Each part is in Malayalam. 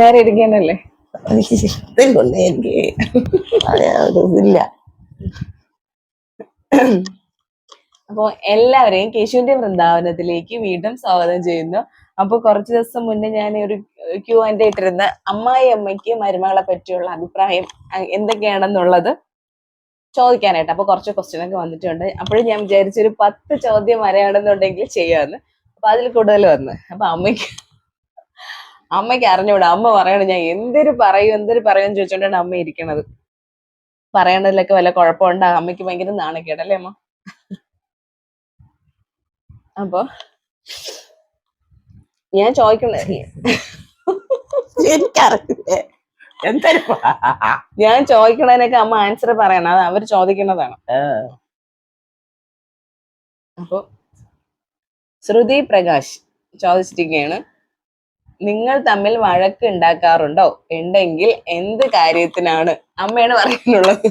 നേരെ ഇരിക്കാനല്ലേ എനിക്ക് ഇഷ്ടമില്ല എനിക്ക് അത് ഇതില്ല അപ്പൊ എല്ലാവരെയും കേശുവിന്റെ വൃന്ദാവനത്തിലേക്ക് വീണ്ടും സ്വാഗതം ചെയ്യുന്നു. അപ്പൊ കുറച്ച് ദിവസം മുന്നേ ഞാൻ ഒരു ക്യൂ ആൻഡ് ഇട്ടിരുന്ന അമ്മായി അമ്മയ്ക്ക് മരുമകളെ പറ്റിയുള്ള അഭിപ്രായം എന്തൊക്കെയാണെന്നുള്ളത് ചോദിക്കാനായിട്ട് അപ്പൊ കുറച്ച് ക്വസ്റ്റ്യൻ ഒക്കെ വന്നിട്ടുണ്ട്. അപ്പോഴും ഞാൻ വിചാരിച്ചൊരു പത്ത് ചോദ്യം വരെയാണെന്നുണ്ടെങ്കിൽ ചെയ്യാന്ന്. അപ്പൊ അതിൽ കൂടുതൽ വന്ന്. അപ്പൊ അമ്മയ്ക്ക് അമ്മയ്ക്ക് അറിഞ്ഞൂടാ. അമ്മ പറയണം ഞാൻ എന്തൊരു പറയും എന്തൊരു പറയും എന്ന് ചോദിച്ചോണ്ടാണ് അമ്മ ഇരിക്കണത്. പറയണതിലൊക്കെ വല്ല കുഴപ്പമുണ്ടാ അമ്മയ്ക്ക് ഭയങ്കര നാണക്കേടല്ലേ അമ്മ? അപ്പൊ ഞാൻ ചോദിക്കണേ എനിക്കറിയില്ല. ഞാൻ ചോദിക്കണതിനൊക്കെ അമ്മ ആൻസർ പറയണം. അത് അവർ ചോദിക്കുന്നതാണ് അപ്പൊ ശ്രുതി പ്രകാശ് ചോദിച്ചിരിക്കുകയാണ്. നിങ്ങൾ തമ്മിൽ വഴക്ക് ഉണ്ടാക്കാറുണ്ടോ? ഉണ്ടെങ്കിൽ എന്ത് കാര്യത്തിനാണ്? അമ്മയാണ് പറയാനുള്ളത്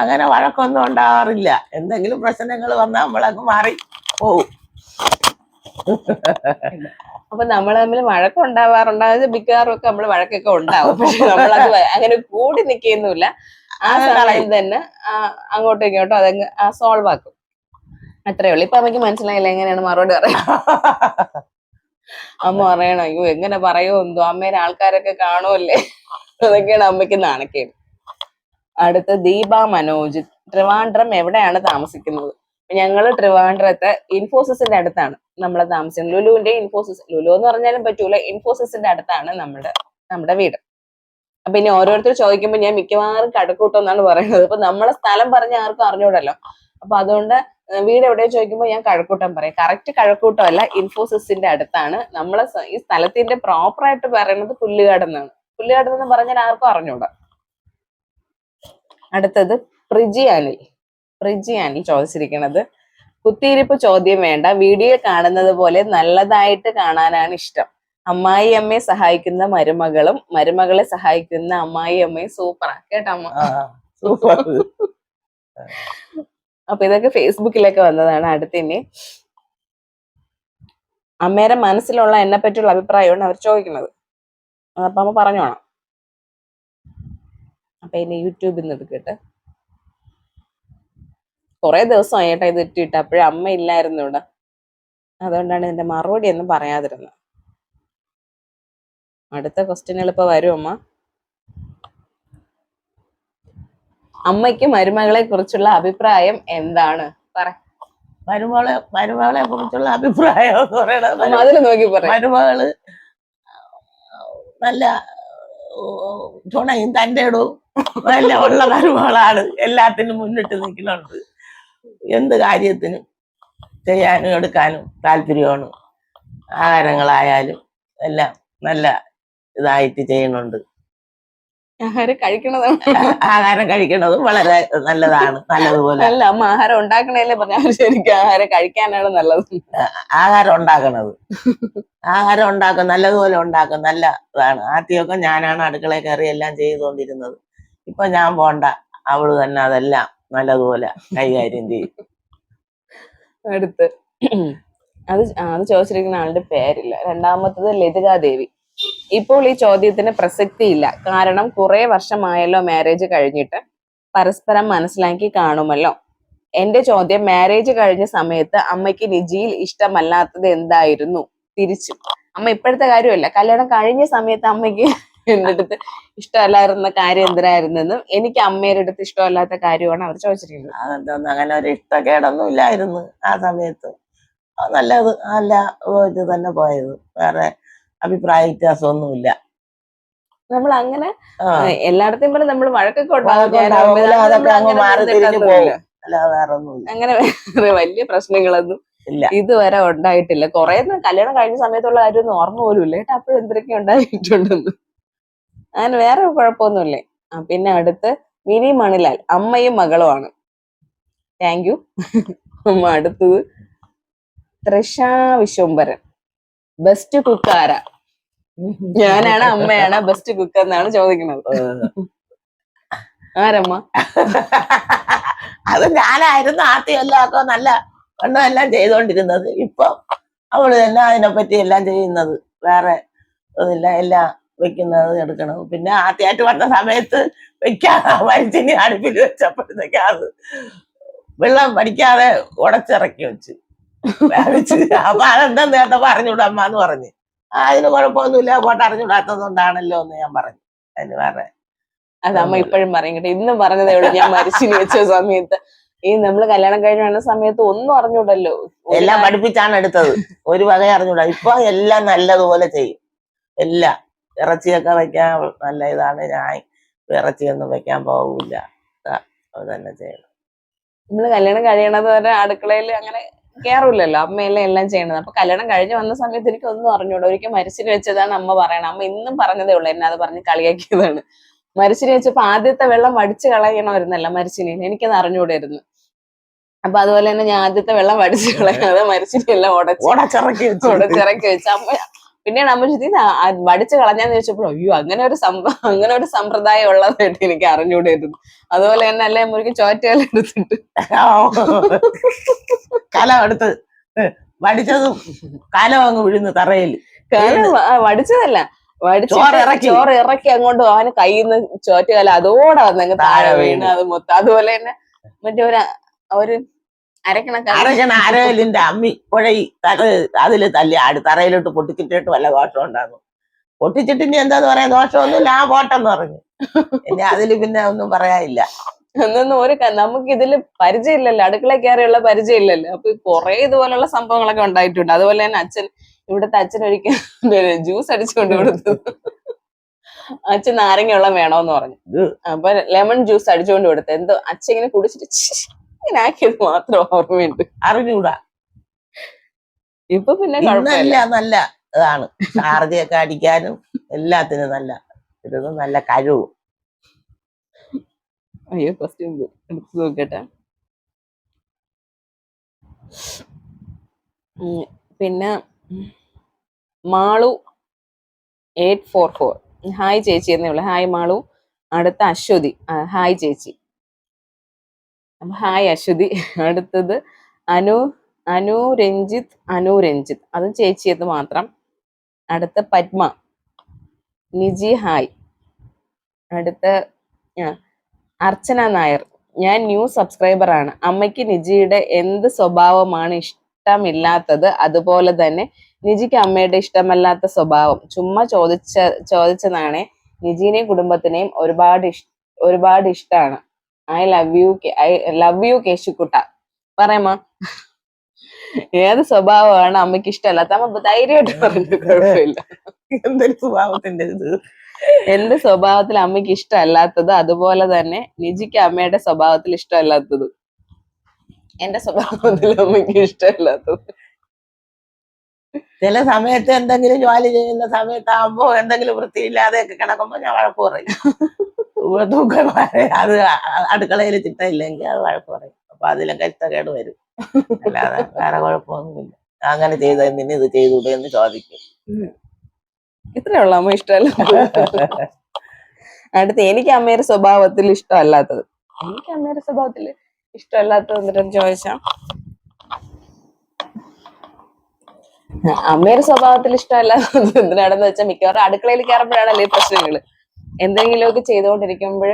അങ്ങനെ വഴക്കൊന്നും ഉണ്ടാവാറില്ല. എന്തെങ്കിലും പ്രശ്നങ്ങൾ വന്നാൽ നമ്മളങ്ങ് മാറി പോവും. അപ്പൊ നമ്മൾ തമ്മിൽ വഴക്ക് അതായത് മിക്കവാറും ഒക്കെ നമ്മൾ വഴക്കൊക്കെ ഉണ്ടാവും. പക്ഷെ നമ്മളത് അങ്ങനെ കൂടി നിൽക്കുന്നില്ല ആ സമയം തന്നെ അങ്ങോട്ടും ഇങ്ങോട്ടും അതങ്ങ് സോൾവ് ആക്കും. അത്രേ ഉള്ളൂ. ഇപ്പൊ അമ്മയ്ക്ക് മനസ്സിലായില്ല എങ്ങനെയാണ് മറുപടി പറയാ അമ്മ പറയണം അയ്യോ എങ്ങനെ പറയോ? എന്തോ അമ്മേനെ ആൾക്കാരൊക്കെ കാണുമല്ലേ? അതൊക്കെയാണ് അമ്മയ്ക്ക് നാണക്കേട്. അടുത്ത ദീപ മനോജ് ട്രിവാൻഡ്രം എവിടെയാണ് താമസിക്കുന്നത്? ഞങ്ങൾ ട്രിവാൻഡ്രത്തെ ഇൻഫോസിസിന്റെ അടുത്താണ്. നമ്മളെ താമസിക്കുന്നത് ലുലുവിന്റെ ഇൻഫോസിസ് ലുലു എന്ന് പറഞ്ഞാലും പറ്റൂല ഇൻഫോസിസിന്റെ അടുത്താണ് നമ്മുടെ നമ്മുടെ വീട്. അപ്പൊ ഇനി ഓരോരുത്തർ ചോദിക്കുമ്പോൾ ഞാൻ മിക്കവാറും കടക്കൂട്ടം എന്നാണ് പറയുന്നത്. അപ്പൊ നമ്മളെ സ്ഥലം പറഞ്ഞ ആർക്കും അറിഞ്ഞൂടല്ലോ. അപ്പൊ അതുകൊണ്ട് വീട് എവിടെയോ ചോദിക്കുമ്പോൾ ഞാൻ കഴക്കൂട്ടം പറയും. കറക്റ്റ് കഴക്കൂട്ടം അല്ല ഇൻഫോസിസിന്റെ അടുത്താണ്. നമ്മളെ ഈ സ്ഥലത്തിന്റെ പ്രോപ്പർ ആയിട്ട് പറയുന്നത് പുല്ലുകാട് എന്നാണ് പുല്ലുകാട് എന്ന് പറഞ്ഞാൽ ആർക്കും അറിഞ്ഞൂടാ. അടുത്തത് പ്രിജി അനിൽ. പ്രിജി അനിൽ ചോദിച്ചിരിക്കുന്നത് കുത്തിയിരിപ്പ് ചോദ്യം വേണ്ട വീഡിയോ കാണുന്നത് പോലെ നല്ലതായിട്ട് കാണാനാണ് ഇഷ്ടം. അമ്മായി അമ്മയെ സഹായിക്കുന്ന മരുമകളും മരുമകളെ സഹായിക്കുന്ന അമ്മായി അമ്മയും സൂപ്പറാ. കേട്ടോ അമ്മ? സൂപ്പർ അപ്പൊ ഇതൊക്കെ ഫേസ്ബുക്കിലൊക്കെ വന്നതാണ് അടുത്തിനി. അമ്മേരെ മനസ്സിലുള്ള എന്നെ പറ്റിയുള്ള അഭിപ്രായമാണ് അവർ ചോദിക്കുന്നത്. അപ്പൊ അമ്മ പറഞ്ഞോണം അപ്പൊ ഇനി യൂട്യൂബിൽ നിന്ന് എടുക്കട്ടെ. കുറെ ദിവസം ഏട്ടാ ഇത് ഇട്ടിട്ട്. അപ്പോഴേ അമ്മ ഇല്ലായിരുന്നു ഇവിടെ. അതുകൊണ്ടാണ് ഇതിന്റെ മറുപടി ഒന്നും പറയാതിരുന്നത്. അടുത്ത ക്വസ്റ്റ്യനുകൾ ഇപ്പൊ വരും അമ്മ. അമ്മയ്ക്ക് മരുമകളെ കുറിച്ചുള്ള അഭിപ്രായം എന്താണ്? പറ. മരുമകളെ മരുമകളെ കുറിച്ചുള്ള അഭിപ്രായം എന്ന് പറയണത് അതിൽ നോക്കി പറ. മരുമകൾ നല്ല ഓ, ചുണയും തന്റെ ഇടവും നല്ല ഉള്ള മരുമകളാണ് എല്ലാത്തിനും മുന്നിട്ട് നിൽക്കുന്നുണ്ട്. എന്ത് കാര്യത്തിനും ചെയ്യാനും എടുക്കാനും താല്പര്യമാണ്. ആഹാരങ്ങളായാലും എല്ലാം നല്ല ഇതായിട്ട് ചെയ്യുന്നുണ്ട്. ആഹാരം കഴിക്കണതാണ്. ആഹാരം കഴിക്കുന്നതും വളരെ നല്ലതാണ് നല്ലതുപോലെ. അല്ല അമ്മ ആഹാരം ഉണ്ടാക്കണല്ലേ പറഞ്ഞാൽ ശരിക്കും ആഹാരം കഴിക്കാനാണ് നല്ലത്. ആഹാരം ഉണ്ടാക്കണത്. ആഹാരം ഉണ്ടാക്കും നല്ലതുപോലെ ഉണ്ടാക്കും നല്ല ഇതാണ് ആദ്യമൊക്കെ ഞാനാണ് അടുക്കളയിൽ കയറി എല്ലാം ചെയ്തുകൊണ്ടിരുന്നത്. ഇപ്പൊ ഞാൻ പോണ്ട അവൾ തന്നെ അതെല്ലാം നല്ലതുപോലെ കൈകാര്യം ചെയ്യും. അടുത്ത്. അത് അത് ചോദിച്ചിരിക്കുന്ന ആളുടെ പേരില്ല. രണ്ടാമത്തത് ലതികാദേവി. ഇപ്പോൾ ഈ ചോദ്യത്തിന് പ്രസക്തിയില്ല. കാരണം കുറെ വർഷമായല്ലോ മാരേജ് കഴിഞ്ഞിട്ട്. പരസ്പരം മനസ്സിലാക്കി കാണുമല്ലോ. എന്റെ ചോദ്യം മാരേജ് കഴിഞ്ഞ സമയത്ത് അമ്മയ്ക്ക് നിജിയിൽ ഇഷ്ടമല്ലാത്തത് എന്തായിരുന്നു? തിരിച്ചു. അമ്മ ഇപ്പോഴത്തെ കാര്യമല്ല. കല്യാണം കഴിഞ്ഞ സമയത്ത് അമ്മയ്ക്ക് എന്റെ അടുത്ത് ഇഷ്ടമല്ലായിരുന്ന കാര്യം എന്തിനായിരുന്നെന്നും എനിക്ക് അമ്മയുടെ അടുത്ത് ഇഷ്ടമല്ലാത്ത കാര്യമാണ് അവർ ചോദിച്ചിരിക്കുന്നത്. അതെന്തോന്ന് അങ്ങനെ ഒരു ഇഷ്ടക്കേടൊന്നും ഇല്ലായിരുന്നു ആ സമയത്ത്. നല്ലത് നല്ല ഇത് തന്നെ പോയത്. വേറെ അഭിപ്രായ വ്യത്യാസമൊന്നുമില്ല നമ്മൾ അങ്ങനെ എല്ലായിടത്തും പോലെ നമ്മൾ വഴക്കൊക്കെ അങ്ങനെ വേറെ വലിയ പ്രശ്നങ്ങളൊന്നും ഇല്ല. ഇതുവരെ ഉണ്ടായിട്ടില്ല. കുറെ കല്യാണം കഴിഞ്ഞ സമയത്തുള്ള കാര്യമൊന്നും ഓർമ്മ പോലും ഇല്ല. ഏട്ടാ അപ്പോഴും എന്തൊക്കെ ഉണ്ടായിട്ടുണ്ടെന്ന്. അങ്ങനെ വേറെ കുഴപ്പമൊന്നുമില്ലേ. ആ പിന്നെ അടുത്ത് മിനി മണിലാൽ അമ്മയും മകളുമാണ് താങ്ക് യു അടുത്തത്. തൃഷ വിശ്വംഭരൻ. ബെസ്റ്റ് കുക്ക് ആരാ ഞാനാണ് അമ്മയാണ് ബെസ്റ്റ് കുക്ക് എന്നാണ് ചോദിക്കുന്നത്. ആരമ്മ? അത് ഞാനായിരുന്നു ആദ്യം എല്ലാം ഒക്കെ നല്ല പണ്ടും എല്ലാം ചെയ്തോണ്ടിരുന്നത്. ഇപ്പൊ അവൾ തന്നെ അതിനെപ്പറ്റി എല്ലാം ചെയ്യുന്നത്. വേറെ ഒന്നില്ല എല്ലാം വെക്കുന്നത് എടുക്കണം പിന്നെ ആദ്യമായിട്ട് വന്ന സമയത്ത് വെക്കാതെ വലിച്ചിനി അടുപ്പിൽ വെച്ചപ്പോഴത്തേക്ക് അത് വെള്ളം പഠിക്കാതെ ഉടച്ചിറക്കി വെച്ച്. അപ്പൊ അതെന്താ നേരത്തെ പറഞ്ഞുവിടാ അമ്മ എന്ന് പറഞ്ഞു. ആ അതിന് കുഴപ്പമൊന്നുമില്ല. പോട്ട് അറിഞ്ഞുവിടാത്തതുകൊണ്ടാണല്ലോ എന്ന് ഞാൻ പറഞ്ഞു. അതിന് വേറെ അത് അമ്മ ഇപ്പോഴും പറയും കേട്ടോ ഇന്നും പറഞ്ഞതേ ഉള്ളൂ ഞാൻ മരിച്ചിന് വെച്ച സമയത്ത്. ഈ നമ്മൾ കല്യാണം കഴിഞ്ഞ് വന്ന സമയത്ത് ഒന്നും അറിഞ്ഞൂടല്ലോ എല്ലാം പഠിപ്പിച്ചാണ് എടുത്തത്. ഒരു വക അറിഞ്ഞൂടാ ഇപ്പൊ എല്ലാം നല്ലതുപോലെ ചെയ്യും. എല്ലാ. ഇറച്ചിയൊക്കെ വെക്കാൻ നല്ല ഇതാണ്. ഞാൻ ഇറച്ചിയൊന്നും വെക്കാൻ പോകില്ല അത് തന്നെ ചെയ്യണം. നമ്മൾ കല്യാണം കഴിയണത് വരെ അടുക്കളയിൽ അങ്ങനെ കേറൂലല്ലോ. അമ്മയല്ലേ എല്ലാം ചെയ്യണത്. അപ്പൊ കല്യാണം കഴിഞ്ഞ് വന്ന സമയത്ത് എനിക്ക് ഒന്നും അറിഞ്ഞൂടാ. ഒരിക്കൽ മരിച്ചിന് വെച്ചതാണ് അമ്മ പറയണത്. അമ്മ ഇന്നും പറഞ്ഞതേ ഉള്ളൂ. എന്നെ അത് പറഞ്ഞ് കളിയാക്കിയതാണ്. മരിച്ചിന് വെച്ചപ്പോ ആദ്യത്തെ വെള്ളം വടിച്ച് കളയണമായിരുന്നല്ല മരിച്ചിന്. എനിക്കത് അറിഞ്ഞൂടായിരുന്നു. അപ്പൊ അതുപോലെ തന്നെ ഞാൻ ആദ്യത്തെ വെള്ളം വടിച്ച് കളയാതെ മരിച്ചിനെ എല്ലാം ഉടച്ച് ഉടച്ചിറക്കി വെച്ച. അമ്മ പിന്നെയാണ് അമ്മ "ഇത് വടിച്ച് കളഞ്ഞാന്ന് ചോദിച്ചപ്പോൾ അയ്യോ അങ്ങനെ ഒരു സംഭവം അങ്ങനെ ഒരു സമ്പ്രദായം ഉള്ളതായിട്ട് എനിക്ക് അറിഞ്ഞൂടായിരുന്നു അതുപോലെ തന്നെ അല്ലേ മുറിക്ക് ചോറ്റയില എടുത്തിട്ട്. കലം എടുത്ത് വടിച്ചതും കലം അങ്ങ് വിഴുന്ന് തറയിൽ. കാലം വടിച്ചതല്ല. ചോറ് ഇറക്കി. അങ്ങോട്ട് അവന് കയ്യിൽ നിന്ന് ചോറ്റുകാല അതോടെ വന്നങ്ങ് താഴെ വീണ് അത് മൊത്തം. അതുപോലെ തന്നെ മറ്റേ ഒരു അരക്കണ അരകലിന്റെ അമ്മി പുഴയി അതിൽ തല്ലി ആട് തറയിലോട്ട് പൊട്ടിച്ചിട്ടിട്ട് വല്ല ദോഷം ഉണ്ടാകും പൊട്ടിച്ചിട്ട് ഇനി എന്താന്ന് പറയാൻ ദോഷമൊന്നുമില്ല ആ പോട്ടെന്ന് പറഞ്ഞു. ഇനി അതിൽ പിന്നെ ഒന്നും പറയാനില്ല. എന്നൊന്നും ഒരു നമുക്ക് ഇതിൽ പരിചയമില്ലല്ലോ അടുക്കള കയറിയുള്ള പരിചയമില്ലല്ലോ. അപ്പൊ കുറെ ഇതുപോലുള്ള സംഭവങ്ങളൊക്കെ ഉണ്ടായിട്ടുണ്ട്. അതുപോലെ തന്നെ അച്ഛൻ ഇവിടുത്തെ അച്ഛൻ ഒരിക്കൽ ജ്യൂസ് അടിച്ചുകൊണ്ട് കൊടുത്തു. അച്ഛൻ നാരങ്ങ വെള്ളം വേണോന്ന് പറഞ്ഞു. അപ്പൊ ലെമൺ ജ്യൂസ് അടിച്ചുകൊണ്ട് കൊടുത്തു. എന്തോ അച്ഛൻ ഇങ്ങനെ കുടിച്ചിട്ട് ആക്കിയത് മാത്രം ഓർമ്മയുണ്ട്. അറിഞ്ഞൂടാ. ഇപ്പൊ പിന്നെ കുഴപ്പമില്ല. നല്ല ഇതാണ്. ഷാർജയൊക്കെ അടിക്കാനും എല്ലാത്തിനും നല്ല ഇതൊന്നും നല്ല കഴിവും. അയ്യോ ഫസ്റ്റ് എടുത്തു നോക്കട്ടെ. പിന്നെ Malu eight four four. Hi ചേച്ചി എന്നേ ഉള്ളു. ഹായ് മാളു. അടുത്ത അശ്വതി. ഹായ് ചേച്ചി. അപ്പൊ ഹായ് അശ്വതി. അടുത്തത് അനു അനു രഞ്ജിത്ത് അനു രഞ്ജിത്ത്. അതും ചേച്ചിയത് മാത്രം. അടുത്ത പത്മ. നിജി ഹായ്. അടുത്ത അർച്ചന നായർ. ഞാൻ ന്യൂ സബ്സ്ക്രൈബർ ആണ്. അമ്മയ്ക്ക് നിജിയുടെ എന്ത് സ്വഭാവമാണ് ഇഷ്ടമില്ലാത്തത് അതുപോലെ തന്നെ നിജിക്ക് അമ്മയുടെ ഇഷ്ടമല്ലാത്ത സ്വഭാവം. ചുമ്മാ ചോദിച്ച ചോദിച്ചതാണേ നിജീനെയും കുടുംബത്തിനെയും ഒരുപാട് ഇഷ് ഒരുപാട് ഇഷ്ടമാണ് I love you I love you കേശുക്കുട്ട. പറയാമോ ഏത് സ്വഭാവമാണ് അമ്മയ്ക്ക് ഇഷ്ടമല്ലാത്ത അമ്മ ധൈര്യമായിട്ട് പറഞ്ഞു കുഴപ്പമില്ല. എന്തൊരു സ്വഭാവത്തിന്റെ ഇത്? എന്റെ സ്വഭാവത്തിൽ അമ്മയ്ക്ക് ഇഷ്ടമല്ലാത്തത് അതുപോലെ തന്നെ നിജിക്ക് അമ്മയുടെ സ്വഭാവത്തിൽ ഇഷ്ടമല്ലാത്തത്? എന്റെ സ്വഭാവത്തിൽ അമ്മയ്ക്ക് ഇഷ്ടമല്ലാത്തത്. ചില സമയത്ത് എന്തെങ്കിലും ജോലി ചെയ്യുന്ന സമയത്താകുമ്പോ എന്തെങ്കിലും വൃത്തിയില്ലാതെയൊക്കെ കിടക്കുമ്പോ ഞാൻ വഴക്ക് പറയും. തൂക്കന്മാരെ. അത് അടുക്കളയിൽ ചിട്ടയില്ലെങ്കിൽ അത് വഴക്ക് പറയും. അപ്പൊ അതിലും കരുത്തക്കേട് വരും. അല്ലാതെ വേറെ കുഴപ്പമൊന്നുമില്ല. അങ്ങനെ ചെയ്ത നിന്നെ ഇത് ചെയ്തൂടെ എന്ന് ചോദിക്കും. ഇത്രേ അമ്മ ഇഷ്ടമല്ല. അടുത്ത് എനിക്ക് അമ്മയുടെ സ്വഭാവത്തിൽ ഇഷ്ടമല്ലാത്തത്. എനിക്ക് അമ്മയുടെ സ്വഭാവത്തിൽ ഇഷ്ടമല്ലാത്തത് എന്നിട്ട് ചോദിച്ചാ? അമ്മയുടെ സ്വഭാവത്തിൽ ഇഷ്ടമല്ലാത്തത് എന്തിനാണെന്ന് വെച്ചാൽ മിക്കവാറും അടുക്കളയിൽ കയറുമ്പോഴാണല്ലോ ഈ പ്രശ്നങ്ങൾ. എന്തെങ്കിലുമൊക്കെ ചെയ്തുകൊണ്ടിരിക്കുമ്പോൾ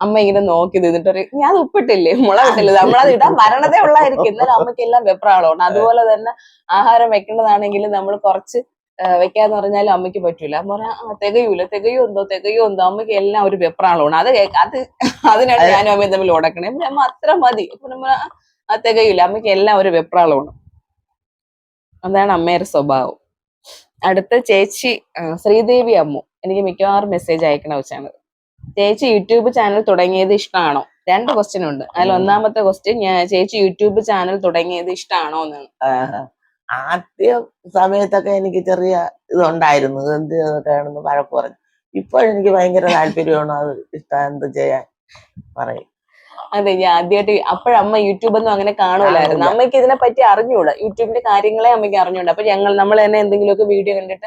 അമ്മ ഇങ്ങനെ നോക്കി നിന്നിട്ട് പറയും ഞാൻ അത് ഉപ്പിട്ടില്ലേ? മുള ഇട്ടില്ലേ നമ്മളത് ഇടാൻ മരണതേ ഉള്ളായിരിക്കും. എന്നാലും അമ്മയ്ക്ക് എല്ലാം വെപ്രാളമാണ്. അതുപോലെ തന്നെ ആഹാരം വെക്കേണ്ടതാണെങ്കിലും നമ്മൾ കുറച്ച് വെക്കാന്ന് പറഞ്ഞാലും അമ്മയ്ക്ക് പറ്റൂല. അമ്മ പറയാ "ആ, തികയൂല. തികയോ എന്തോ തികയോ എന്തോ. അമ്മയ്ക്ക് എല്ലാം ഒരു വെപ്രാളമാണ്. അത് അത് അതിനാണ് ഞാനും അമ്മയും തമ്മിൽ ഉടക്കണേ. അമ്മ അത്ര മതി. അപ്പൊ നമ്മ ആ തികയൂല. അമ്മയ്ക്ക് എല്ലാം ഒരു വെപ്രാളമാണ്. അതാണ് അമ്മയുടെ സ്വഭാവം. അടുത്ത ചേച്ചി ശ്രീദേവി അമ്മു. എനിക്ക് മിക്കവാറും മെസ്സേജ് അയക്കണ വെച്ചാണ് ചേച്ചി യൂട്യൂബ് ചാനൽ തുടങ്ങിയത് ഇഷ്ടമാണോ രണ്ട് ക്വസ്റ്റ്യൻ ഉണ്ട്. അതിൽ ഒന്നാമത്തെ ക്വസ്റ്റ്യൻ ഞാൻ ചേച്ചി യൂട്യൂബ് ചാനൽ തുടങ്ങിയത് ഇഷ്ടമാണോ എന്നാണ് ആദ്യ സമയത്തൊക്കെ എനിക്ക് ചെറിയ ഇതുണ്ടായിരുന്നു. എന്ത് ചെയ്തൊക്കെയാണെന്ന് വഴക്ക് പറഞ്ഞു. ഇപ്പോഴെനിക്ക് ഭയങ്കര താല്പര്യമാണ് അത് ഇഷ്ടം എന്ത് ചെയ്യാൻ പറയും. അതെ ഞാൻ ആദ്യമായിട്ട് അപ്പോഴമ്മ യൂട്യൂബ് ഒന്നും അങ്ങനെ കാണൂലായിരുന്നു. അമ്മയ്ക്ക് ഇതിനെ പറ്റി അറിഞ്ഞൂടാ? യൂട്യൂബിന്റെ കാര്യങ്ങളെ അമ്മയ്ക്ക് അറിഞ്ഞൂടാ? അപ്പൊ ഞങ്ങൾ നമ്മൾ തന്നെ എന്തെങ്കിലുമൊക്കെ വീഡിയോ കണ്ടിട്ട്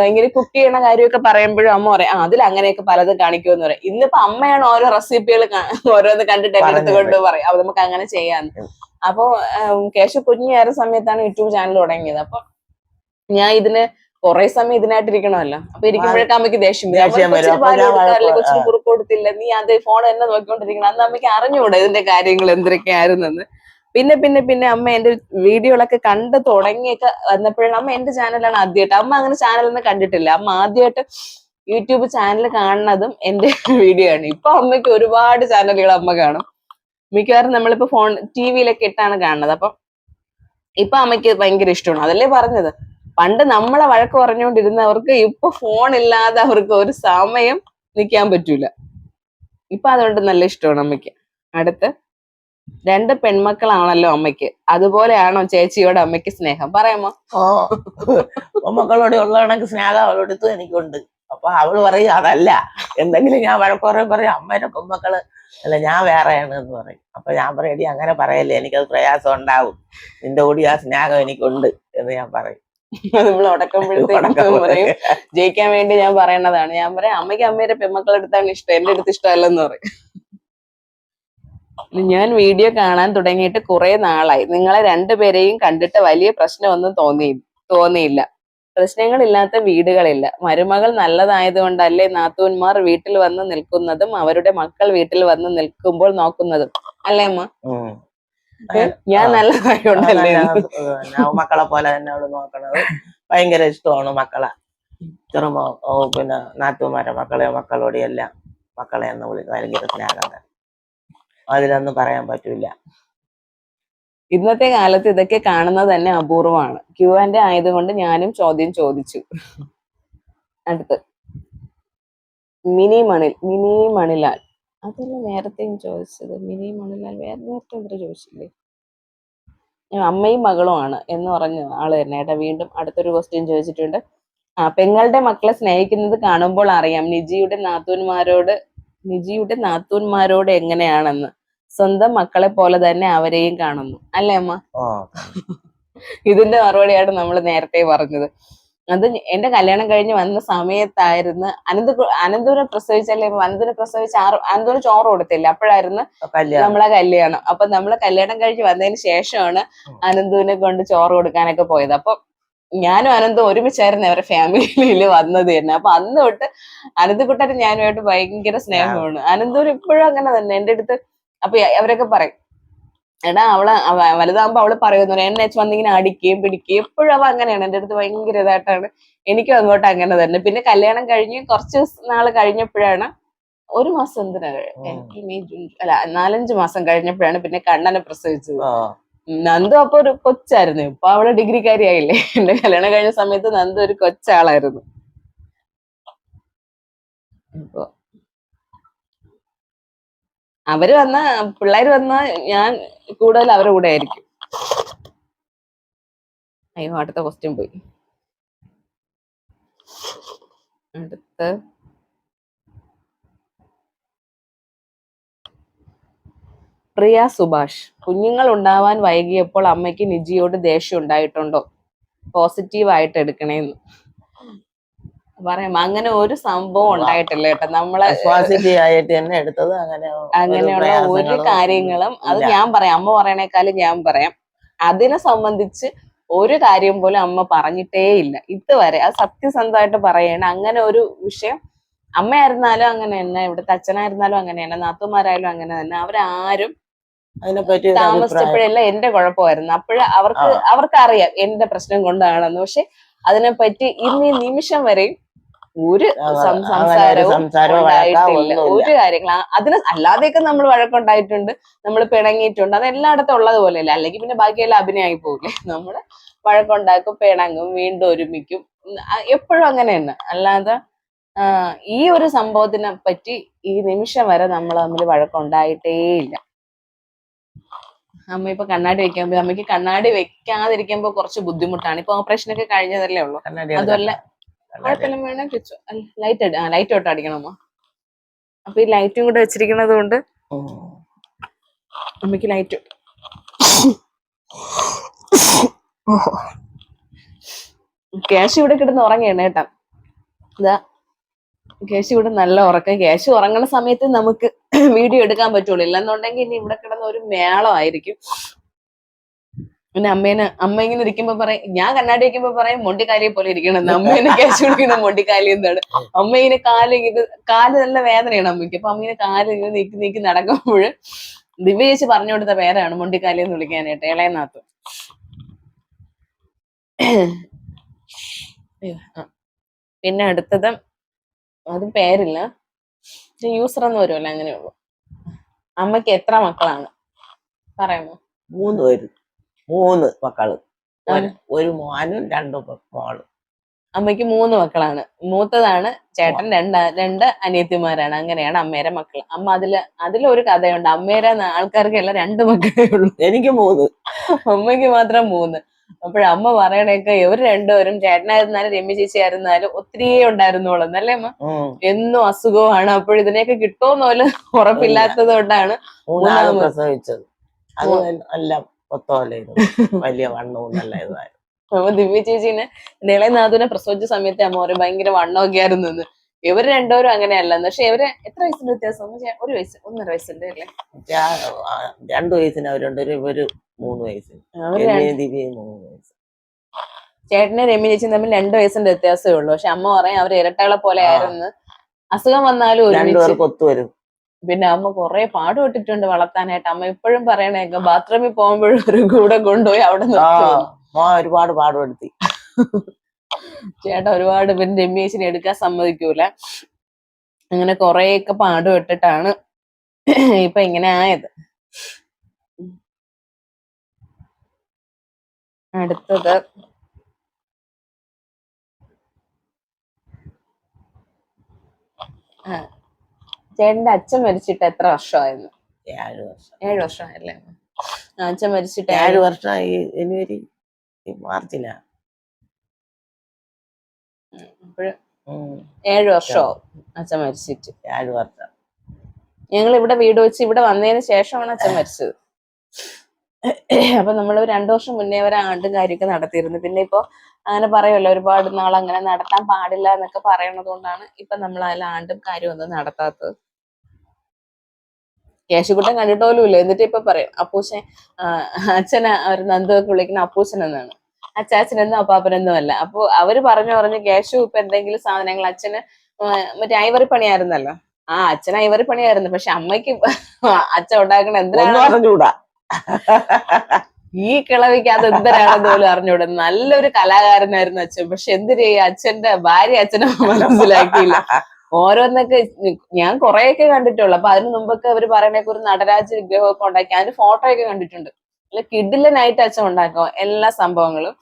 ഭയങ്കര കുക്ക് ചെയ്യണ കാര്യമൊക്കെ പറയുമ്പോഴും അമ്മ പറയും ആ അതിൽ അങ്ങനെയൊക്കെ പലതും കാണിക്കുമെന്ന് പറയും. ഇന്നിപ്പോ അമ്മയാണ് ഓരോ റെസിപ്പികൾ ഓരോന്ന് കണ്ടിട്ട് എന്റെ അടുത്ത് പറഞ്ഞത്. കൊണ്ട് പറയും. അപ്പൊ നമുക്ക് അങ്ങനെ ചെയ്യാന്ന്. അപ്പൊ കുഞ്ഞു കുഞ്ഞായിരുന്ന സമയത്താണ് യൂട്യൂബ് ചാനൽ തുടങ്ങിയത്. അപ്പൊ ഞാൻ ഇതിന് കുറെ സമയം ഇതിനായിട്ട് ഇരിക്കണമല്ലോ അപ്പൊ ഇരിക്കുമ്പോഴൊക്കെ അമ്മയ്ക്ക് ദേഷ്യം കൊച്ചിന്. കുറുക്ക് കൊടുത്തില്ല. നീ അത് ഫോൺ എന്നെ നോക്കിക്കൊണ്ടിരിക്കണം. അന്ന് അമ്മയ്ക്ക് അറിഞ്ഞുകൂടെ ഇതിന്റെ കാര്യങ്ങൾ എന്തൊക്കെയായിരുന്നെന്ന്. പിന്നെ പിന്നെ പിന്നെ അമ്മ എന്റെ വീഡിയോകളൊക്കെ കണ്ട് തുടങ്ങിയൊക്കെ വന്നപ്പോഴാണ് അമ്മ എന്റെ ചാനലാണ് ആദ്യമായിട്ട്. അമ്മ അങ്ങനെ ചാനലൊന്നും കണ്ടിട്ടില്ല. അമ്മ ആദ്യമായിട്ട് യൂട്യൂബ് ചാനൽ കാണുന്നതും എന്റെ വീഡിയോ ആണ്. ഇപ്പൊ അമ്മയ്ക്ക് ഒരുപാട് ചാനലുകൾ അമ്മ കാണും. മിക്കവാറും നമ്മളിപ്പോ ഫോൺ ടി വിയിലൊക്കെ ഇട്ടാണ് കാണുന്നത്. അപ്പൊ ഇപ്പൊ അമ്മയ്ക്ക് ഭയങ്കര ഇഷ്ടമാണ്. അതല്ലേ പറഞ്ഞത്? പണ്ട് നമ്മളെ വഴക്ക് പറഞ്ഞുകൊണ്ടിരുന്നവർക്ക് ഇപ്പൊ ഫോൺ ഇല്ലാതെ അവർക്ക് ഒരു സമയം നിൽക്കാൻ പറ്റൂല. ഇപ്പൊ അതുകൊണ്ട് നല്ല ഇഷ്ടമാണ് അമ്മയ്ക്ക്. അടുത്ത് രണ്ട് പെൺമക്കളാണല്ലോ അമ്മയ്ക്ക്. അതുപോലെയാണോ ചേച്ചിയോട് അമ്മയ്ക്ക് സ്നേഹം? പറയാമോ? ഓ മക്കളോട് ഉള്ള കണക്ക് സ്നേഹം അവളോടത്ത് എനിക്കുണ്ട്. അപ്പൊ അവൾ പറയും അതല്ല. എന്തെങ്കിലും ഞാൻ വഴക്കുറേ പറയും അമ്മേന്റെ പൊമ്മക്കൾ അല്ല ഞാൻ വേറെയാണ് എന്ന് പറയും. അപ്പൊ ഞാൻ പറയും "എടി അങ്ങനെ പറയല്ലേ എനിക്കത് പ്രയാസം ഉണ്ടാവും. നിന്റെ കൂടി ആ സ്നേഹം എനിക്കുണ്ട് എന്ന് ഞാൻ പറയും. നമ്മൾ ഉടക്കുമ്പോഴത്തേക്കും പറയും ജയിക്കാൻ വേണ്ടി ഞാൻ പറയണതാണ്. ഞാൻ പറയാം അമ്മയ്ക്ക് അമ്മയുടെ പെമ്മക്കളെടുത്താണ് ഇഷ്ടം എന്റെ അടുത്ത് ഇഷ്ടമല്ലെന്ന് പറയും. ഞാൻ വീഡിയോ കാണാൻ തുടങ്ങിയിട്ട് കുറെ നാളായി. നിങ്ങളെ രണ്ടുപേരെയും കണ്ടിട്ട് വലിയ പ്രശ്നമൊന്നും തോന്നി തോന്നിയില്ല. പ്രശ്നങ്ങളില്ലാത്ത വീടുകളില്ല. മരുമകൾ നല്ലതായതുകൊണ്ടല്ലേ നാത്തൂന്മാർ വീട്ടിൽ വന്ന് നിൽക്കുന്നതും അവരുടെ മക്കൾ വീട്ടിൽ വന്ന് നിൽക്കുമ്പോൾ നോക്കുന്നതും. അല്ലേ അമ്മ. ഞാൻ നല്ല. ഞാൻ മക്കളെ പോലെ തന്നെ അവൾ നോക്കണത്. ഭയങ്കര ഇഷ്ടമാണ് മക്കളെ. ചെറുമോ പിന്നെ നാത്തുമാരെ മക്കളെ മക്കളോട് എല്ലാം മക്കളെ എന്ന് വിളി ഭയങ്കര സ്നേഹം അതിലൊന്നും പറയാൻ പറ്റൂല. ഇന്നത്തെ കാലത്ത് ഇതൊക്കെ കാണുന്നത് തന്നെ അപൂർവമാണ്. ക്യൂ ആൻഡ് ആയതുകൊണ്ട് ഞാനും ചോദ്യം ചോദിച്ചു. അടുത്ത്. മിനി മണിൽ മിനി മണിലാൽ അതല്ല നേരത്തെയും ചോദിച്ചത്. മിനിയും മോഹൻലാൽ വേറെ നേരത്തെ എന്തൊരു ചോദിച്ചില്ലേ? ഞാൻ അമ്മയും മകളുമാണ് എന്ന് പറഞ്ഞ ആൾ തന്നെ. ഏട്ടാ വീണ്ടും അടുത്തൊരു ക്വസ്റ്റ്യൻ ചോദിച്ചിട്ടുണ്ട്. ആ പെങ്ങളുടെ മക്കളെ സ്നേഹിക്കുന്നത് കാണുമ്പോൾ അറിയാം. നിജിയുടെ നാത്തൂന്മാരോട് നിജിയുടെ നാത്തൂന്മാരോട് എങ്ങനെയാണെന്ന്. സ്വന്തം മക്കളെ പോലെ തന്നെ അവരെയും കാണുന്നു. അല്ലേ അമ്മ? ഇതിന്റെ മറുപടിയാണ് നമ്മൾ നേരത്തെ പറഞ്ഞത്. അത് എന്റെ കല്യാണം കഴിഞ്ഞ് വന്ന സമയത്തായിരുന്നു അനന്ത അനന്തപുരം പ്രസവിച്ചല്ലേ അനന്തപുരം പ്രസവിച്ച ആറ് അനന്തപുരം ചോറ് കൊടുത്തില്ല? അപ്പോഴായിരുന്നു നമ്മളെ കല്യാണം. അപ്പൊ നമ്മളെ കല്യാണം കഴിഞ്ഞ് വന്നതിന് ശേഷമാണ്. അനന്തുവിനെ കൊണ്ട് ചോറ് കൊടുക്കാനൊക്കെ പോയത്. അപ്പൊ ഞാനും അനന്തും ഒരുമിച്ചായിരുന്നു അവരുടെ ഫാമിലിയിൽ വന്നത് തന്നെ. അപ്പൊ അന്ന് തൊട്ട് അനന്തകുട്ടനും ഞാനുമായിട്ട് ഭയങ്കര സ്നേഹമാണ്. അനന്തൂർ ഇപ്പോഴും അങ്ങനെ തന്നെ. എന്റെ അടുത്ത് അപ്പൊ അവരൊക്കെ പറയും എടാ അവൾ അവ- വലുതാകുമ്പോ അവൾ പറയുന്നു എന്നെ വന്നിങ്ങനെ അടിക്കുകയും പിടിക്കുകയും എപ്പോഴും അവ അങ്ങനെയാണ്. എന്റെ അടുത്ത് ഭയങ്കര ഇതായിട്ടാണ്. എനിക്കും അങ്ങോട്ട് അങ്ങനെ തന്നെ. പിന്നെ കല്യാണം കഴിഞ്ഞ് കുറച്ച് നാൾ കഴിഞ്ഞപ്പോഴാണ് ഒരു മാസം എന്തിനാ മെയ് ജൂൺ അല്ല നാലഞ്ച് മാസം കഴിഞ്ഞപ്പോഴാണ് പിന്നെ കണ്ണനെ പ്രസവിച്ചത്. നന്ദു അപ്പൊ ഒരു കൊച്ചായിരുന്നു. ഇപ്പൊ അവൾ ഡിഗ്രിക്കാരി ആയില്ലേ? എന്റെ കല്യാണം കഴിഞ്ഞ സമയത്ത് നന്ദു ഒരു കൊച്ചാളായിരുന്നു. അപ്പൊ അവർ വന്ന പിള്ളേര് വന്ന ഞാൻ കൂടുതൽ അവരുടെ കൂടെ ആയിരിക്കും. അയ്യോ അടുത്ത ക്വസ്റ്റ്യൻ പോയി. അടുത്ത. പ്രിയ സുഭാഷ് കുഞ്ഞുങ്ങൾ ഉണ്ടാവാൻ വൈകിയപ്പോൾ അമ്മയ്ക്ക് നിജിയോട് ദേഷ്യം ഉണ്ടായിട്ടുണ്ടോ? പോസിറ്റീവ് ആയിട്ട് എടുക്കണേന്ന്. പറയാം. അങ്ങനെ ഒരു സംഭവം ഉണ്ടായിട്ടില്ല കേട്ടോ. നമ്മളെ ആയിട്ട് തന്നെ എടുത്തത് അങ്ങനെ അങ്ങനെയുള്ള ഒരു കാര്യങ്ങളും അത് ഞാൻ പറയാം. അമ്മ പറയണേക്കാളും ഞാൻ പറയാം. അതിനെ സംബന്ധിച്ച് ഒരു കാര്യം പോലും അമ്മ പറഞ്ഞിട്ടേ ഇല്ല. ഇതുവരെ അത് സത്യസന്ധമായിട്ട് പറയണ അങ്ങനെ ഒരു വിഷയം അമ്മയായിരുന്നാലും അങ്ങനെ തന്നെ ഇവിടുത്തെ അച്ഛനായിരുന്നാലും അങ്ങനെ തന്നെ നാത്തുമാരായാലും അങ്ങനെ തന്നെ അവരാരും താമസിച്ചപ്പോഴെല്ലാം എന്റെ കുഴപ്പമായിരുന്നു. അപ്പോഴ അവർക്ക് അവർക്കറിയാം അവർക്ക് അറിയാം എന്റെ പ്രശ്നം കൊണ്ടാണെന്ന്. പക്ഷെ അതിനെപ്പറ്റി ഇന്ന് ഈ നിമിഷം വരെയും ഒരു സംസാരവും ഉണ്ടായിട്ടില്ല. ഒരു കാര്യങ്ങൾ അതിന് അല്ലാതെയൊക്കെ നമ്മൾ വഴക്കുണ്ടായിട്ടുണ്ട്. നമ്മൾ പിണങ്ങിയിട്ടുണ്ട്. അത് എല്ലായിടത്തും ഉള്ളതുപോലെയല്ല അല്ലെങ്കിൽ പിന്നെ ബാക്കിയെല്ലാം അഭിനയായി പോകില്ലേ നമ്മൾ വഴക്കുണ്ടാക്കും പിണങ്ങും വീണ്ടും ഒരുമിക്കും. എപ്പോഴും അങ്ങനെ തന്നെ അല്ലാതെ ഈ ഒരു സംഭവത്തിനെ പറ്റി ഈ നിമിഷം വരെ നമ്മൾ തമ്മിൽ വഴക്കുണ്ടായിട്ടേയില്ല അമ്മ ഇപ്പൊ കണ്ണാടി വെക്കാൻ അമ്മയ്ക്ക് കണ്ണാടി വെക്കാതിരിക്കുമ്പോ കുറച്ച് ബുദ്ധിമുട്ടാണ്. ഇപ്പൊ ഓപ്പറേഷൻ ഒക്കെ കഴിഞ്ഞതല്ലേ ഉള്ളൂ. അതല്ല അതുമല്ല കുഴപ്പമില്ല വേണേ വെച്ചോ ലൈറ്റ് ആ ലൈറ്റ് തൊട്ട് അടിക്കണം അമ്മ അപ്പൊ ഈ ലൈറ്റും കൂടെ വെച്ചിരിക്കണത് കൊണ്ട് അമ്മയ്ക്ക് ലൈറ്റ് ക്യാഷ് ഇവിടെ കിടന്ന് ഉറങ്ങണം കേട്ടാ. ഇതാ കേശു ഇവിടെ നല്ല ഉറക്കം. കേശു ഉറങ്ങുന്ന സമയത്ത് നമുക്ക് വീഡിയോ എടുക്കാൻ പറ്റുള്ളൂ. ഇല്ലെന്നുണ്ടെങ്കിൽ ഇനി ഇവിടെ കിടന്ന ഒരു മേളമായിരിക്കും. പിന്നെ അമ്മേനെ അമ്മ ഇങ്ങനെ ഇരിക്കുമ്പോ പറയും ഞാൻ കണ്ണാടി വെക്കുമ്പോ പറയും മൊണ്ടിക്കാലിയെ പോലെ ഇരിക്കണം. അമ്മേനെ ക്യാഷ് കൊടുക്കുന്ന മൊണ്ടിക്കാലി എന്താണ്? അമ്മ ഇങ്ങനെ കാൽ ഇത് കാൽ നല്ല വേദനയാണ് അമ്മയ്ക്ക്. അപ്പൊ അമ്മ ഇങ്ങനെ കാൽ ഇങ്ങനെ നീക്കി നീക്കി നടക്കുമ്പോൾ ദിവ്യ പറഞ്ഞു കൊടുത്ത പേരാണ് മൊണ്ടിക്കാലി എന്ന് വിളിക്കാനായിട്ട് ഇളയനാത്ത്. പിന്നെ അടുത്തത് അത് പേരില്ല. യൂസർ എന്ന് വരുമല്ലോ അങ്ങനെയുള്ളൂ അമ്മയ്ക്ക് എത്ര മക്കളാണ്? പറയാമോ? മൂന്ന് പേര്. മൂന്ന് മക്കൾ. ഒരു- മോനും രണ്ടു മോളും. അമ്മയ്ക്ക് മൂന്ന് മക്കളാണ്. മൂത്തതാണ് ചേട്ടൻ രണ്ട് രണ്ട് അനിയത്തിമാരാണ്. അങ്ങനെയാണ് അമ്മേരെ മക്കൾ അമ്മ അതിൽ അതിലൊരു കഥയുണ്ട്. അമ്മേരെ ആൾക്കാർക്ക് എല്ലാം രണ്ട് മക്കളേ ഉള്ളൂ. എനിക്ക് മൂന്ന്. അമ്മയ്ക്ക് മാത്രം മൂന്ന്. അപ്പോഴമ്മ പറയണേക്ക് ഇവർ രണ്ടുപേരും ചേട്ടനായിരുന്നാലും രമ്യ ചേച്ചി ആയിരുന്നാലും ഒത്തിരിയേ ഉണ്ടായിരുന്നോളൂ അല്ലേ അമ്മ. എന്നും അസുഖമാണ്. അപ്പോൾ ഇതിനെയൊക്കെ കിട്ടുമോന്ന് പോലും ഉറപ്പില്ലാത്തത് കൊണ്ടാണ് മൂന്നാമത്. പ്രസവിച്ചത്. അത് മൂ- വലിയ ഇതായിരുന്നു അപ്പൊ ദിവ്യ ചേച്ചീനെ ഇളയനാഥുനെ പ്രസവിച്ച സമയത്ത് അമ്മ പറയും ഭയങ്കര വണ്ണമൊക്കെ ആയിരുന്നു. ഇവർ രണ്ടുപേരും അങ്ങനെയല്ല. പക്ഷെ ഇവർ എത്ര വയസ്സിന്റെ വ്യത്യാസം? ഒരു വയസ്സ് ഒന്നര വയസ്സിന്റെ അല്ലേ? രണ്ടു വയസ്സിന് അവരുണ്ട് ഒരു മൂന്ന് വയസ്സിന്. മൂന്ന് വയസ്സ്. ചേട്ടനെ രമ്യ ചേച്ചിയും തമ്മിൽ രണ്ടു വയസ്സിന്റെ വ്യത്യാസമേ ഉള്ളൂ. പക്ഷെ അമ്മ പറയും അവർ ഇരട്ടകളെ പോലെ ആയിരുന്നു. അസുഖം വന്നാലും ഒരുമിച്ച് കൊത്തു ഒത്തുവരും പിന്നെ അമ്മ കുറെ പാടുപെട്ടിട്ടുണ്ട് വളർത്താനായിട്ട്. അമ്മ ഇപ്പോഴും പറയണേക്ക ബാത്റൂമിൽ പോകുമ്പോഴും ഒരു കൂടെ കൊണ്ടുപോയി അവിടെ ഒരുപാട് പാടുപെടുത്തി. ചേട്ടാ ഒരുപാട് പിന്നെ രമ്യേശിനെ എടുക്കാൻ സമ്മതിക്കൂല. അങ്ങനെ കൊറേയൊക്കെ പാടുപെട്ടിട്ടാണ് ഇപ്പൊ ഇങ്ങനെ ആയത്. അടുത്തത്. ആ, ചേട്ടന്റെ അച്ഛൻ മരിച്ചിട്ട് എത്ര വർഷമായിരുന്നു ഏഴ് വർഷം. ഏഴ് വർഷമായല്ലേ? അച്ഛൻ മരിച്ചിട്ട് ഏഴ് വർഷമായി. ജനുവരി മാർച്ചിലാ. ഏഴ് വർഷമാവും അച്ഛൻ മരിച്ചിട്ട്. ഏഴ് വർഷം. ഞങ്ങൾ ഇവിടെ വീട് വെച്ച് ഇവിടെ വന്നതിന് ശേഷമാണ് അച്ഛൻ മരിച്ചത്. അപ്പൊ നമ്മൾ രണ്ടു വർഷം മുന്നേ വരെ ആണ്ടും കാര്യമൊക്കെ നടത്തിയിരുന്നു. പിന്നെ ഇപ്പൊ അങ്ങനെ പറയുമല്ലോ ഒരുപാട് നാൾ അങ്ങനെ നടത്താൻ പാടില്ല എന്നൊക്കെ പറയണത് കൊണ്ടാണ് ഇപ്പൊ നമ്മൾ അതിൽ ആണ്ടും കാര്യം ഒന്നും നടത്താത്തത്. കേശുകുട്ടൻ കണ്ടിട്ട് പോലും ഇല്ല എന്നിട്ട് ഇപ്പൊ പറയും അപ്പൂശൻ അച്ഛന അവർ നന്ദൊക്കെ വിളിക്കുന്ന അപ്പൂശൻ എന്നാണ്. അച്ചാച്ചനെന്നും അപ്പാപ്പനെന്നും അല്ല. അപ്പൊ അവർ പറഞ്ഞു പറഞ്ഞു കേശു ഇപ്പൊ എന്തെങ്കിലും സാധനങ്ങൾ അച്ഛന് മറ്റേ ഐവറി പണിയായിരുന്നല്ലോ? ആ അച്ഛൻ ഐവറി പണിയായിരുന്നു. പക്ഷെ അമ്മയ്ക്ക് അച്ഛൻ ഉണ്ടാക്കണ എന്തിനാണ്? ഈ കിളവിക്ക് അത് എന്തരാണെന്ന് പോലും അറിഞ്ഞൂടെ നല്ലൊരു കലാകാരനായിരുന്നു അച്ഛൻ. പക്ഷെ എന്തിനാ അച്ഛന്റെ ഭാര്യ അച്ഛനെ മനസ്സിലാക്കിയില്ല. ഓരോന്നൊക്കെ ഞാൻ കുറെയൊക്കെ കണ്ടിട്ടുള്ളു. അപ്പൊ അതിന് മുമ്പൊക്കെ അവർ പറയണേക്ക് ഒരു നടരാജ വിഗ്രഹമൊക്കെ ഉണ്ടാക്കി. അതിന്റെ ഫോട്ടോ ഒക്കെ കണ്ടിട്ടുണ്ട്. അല്ല നൈറ്റ് അച്ഛൻ ഉണ്ടാക്കും. എല്ലാ സംഭവങ്ങളും.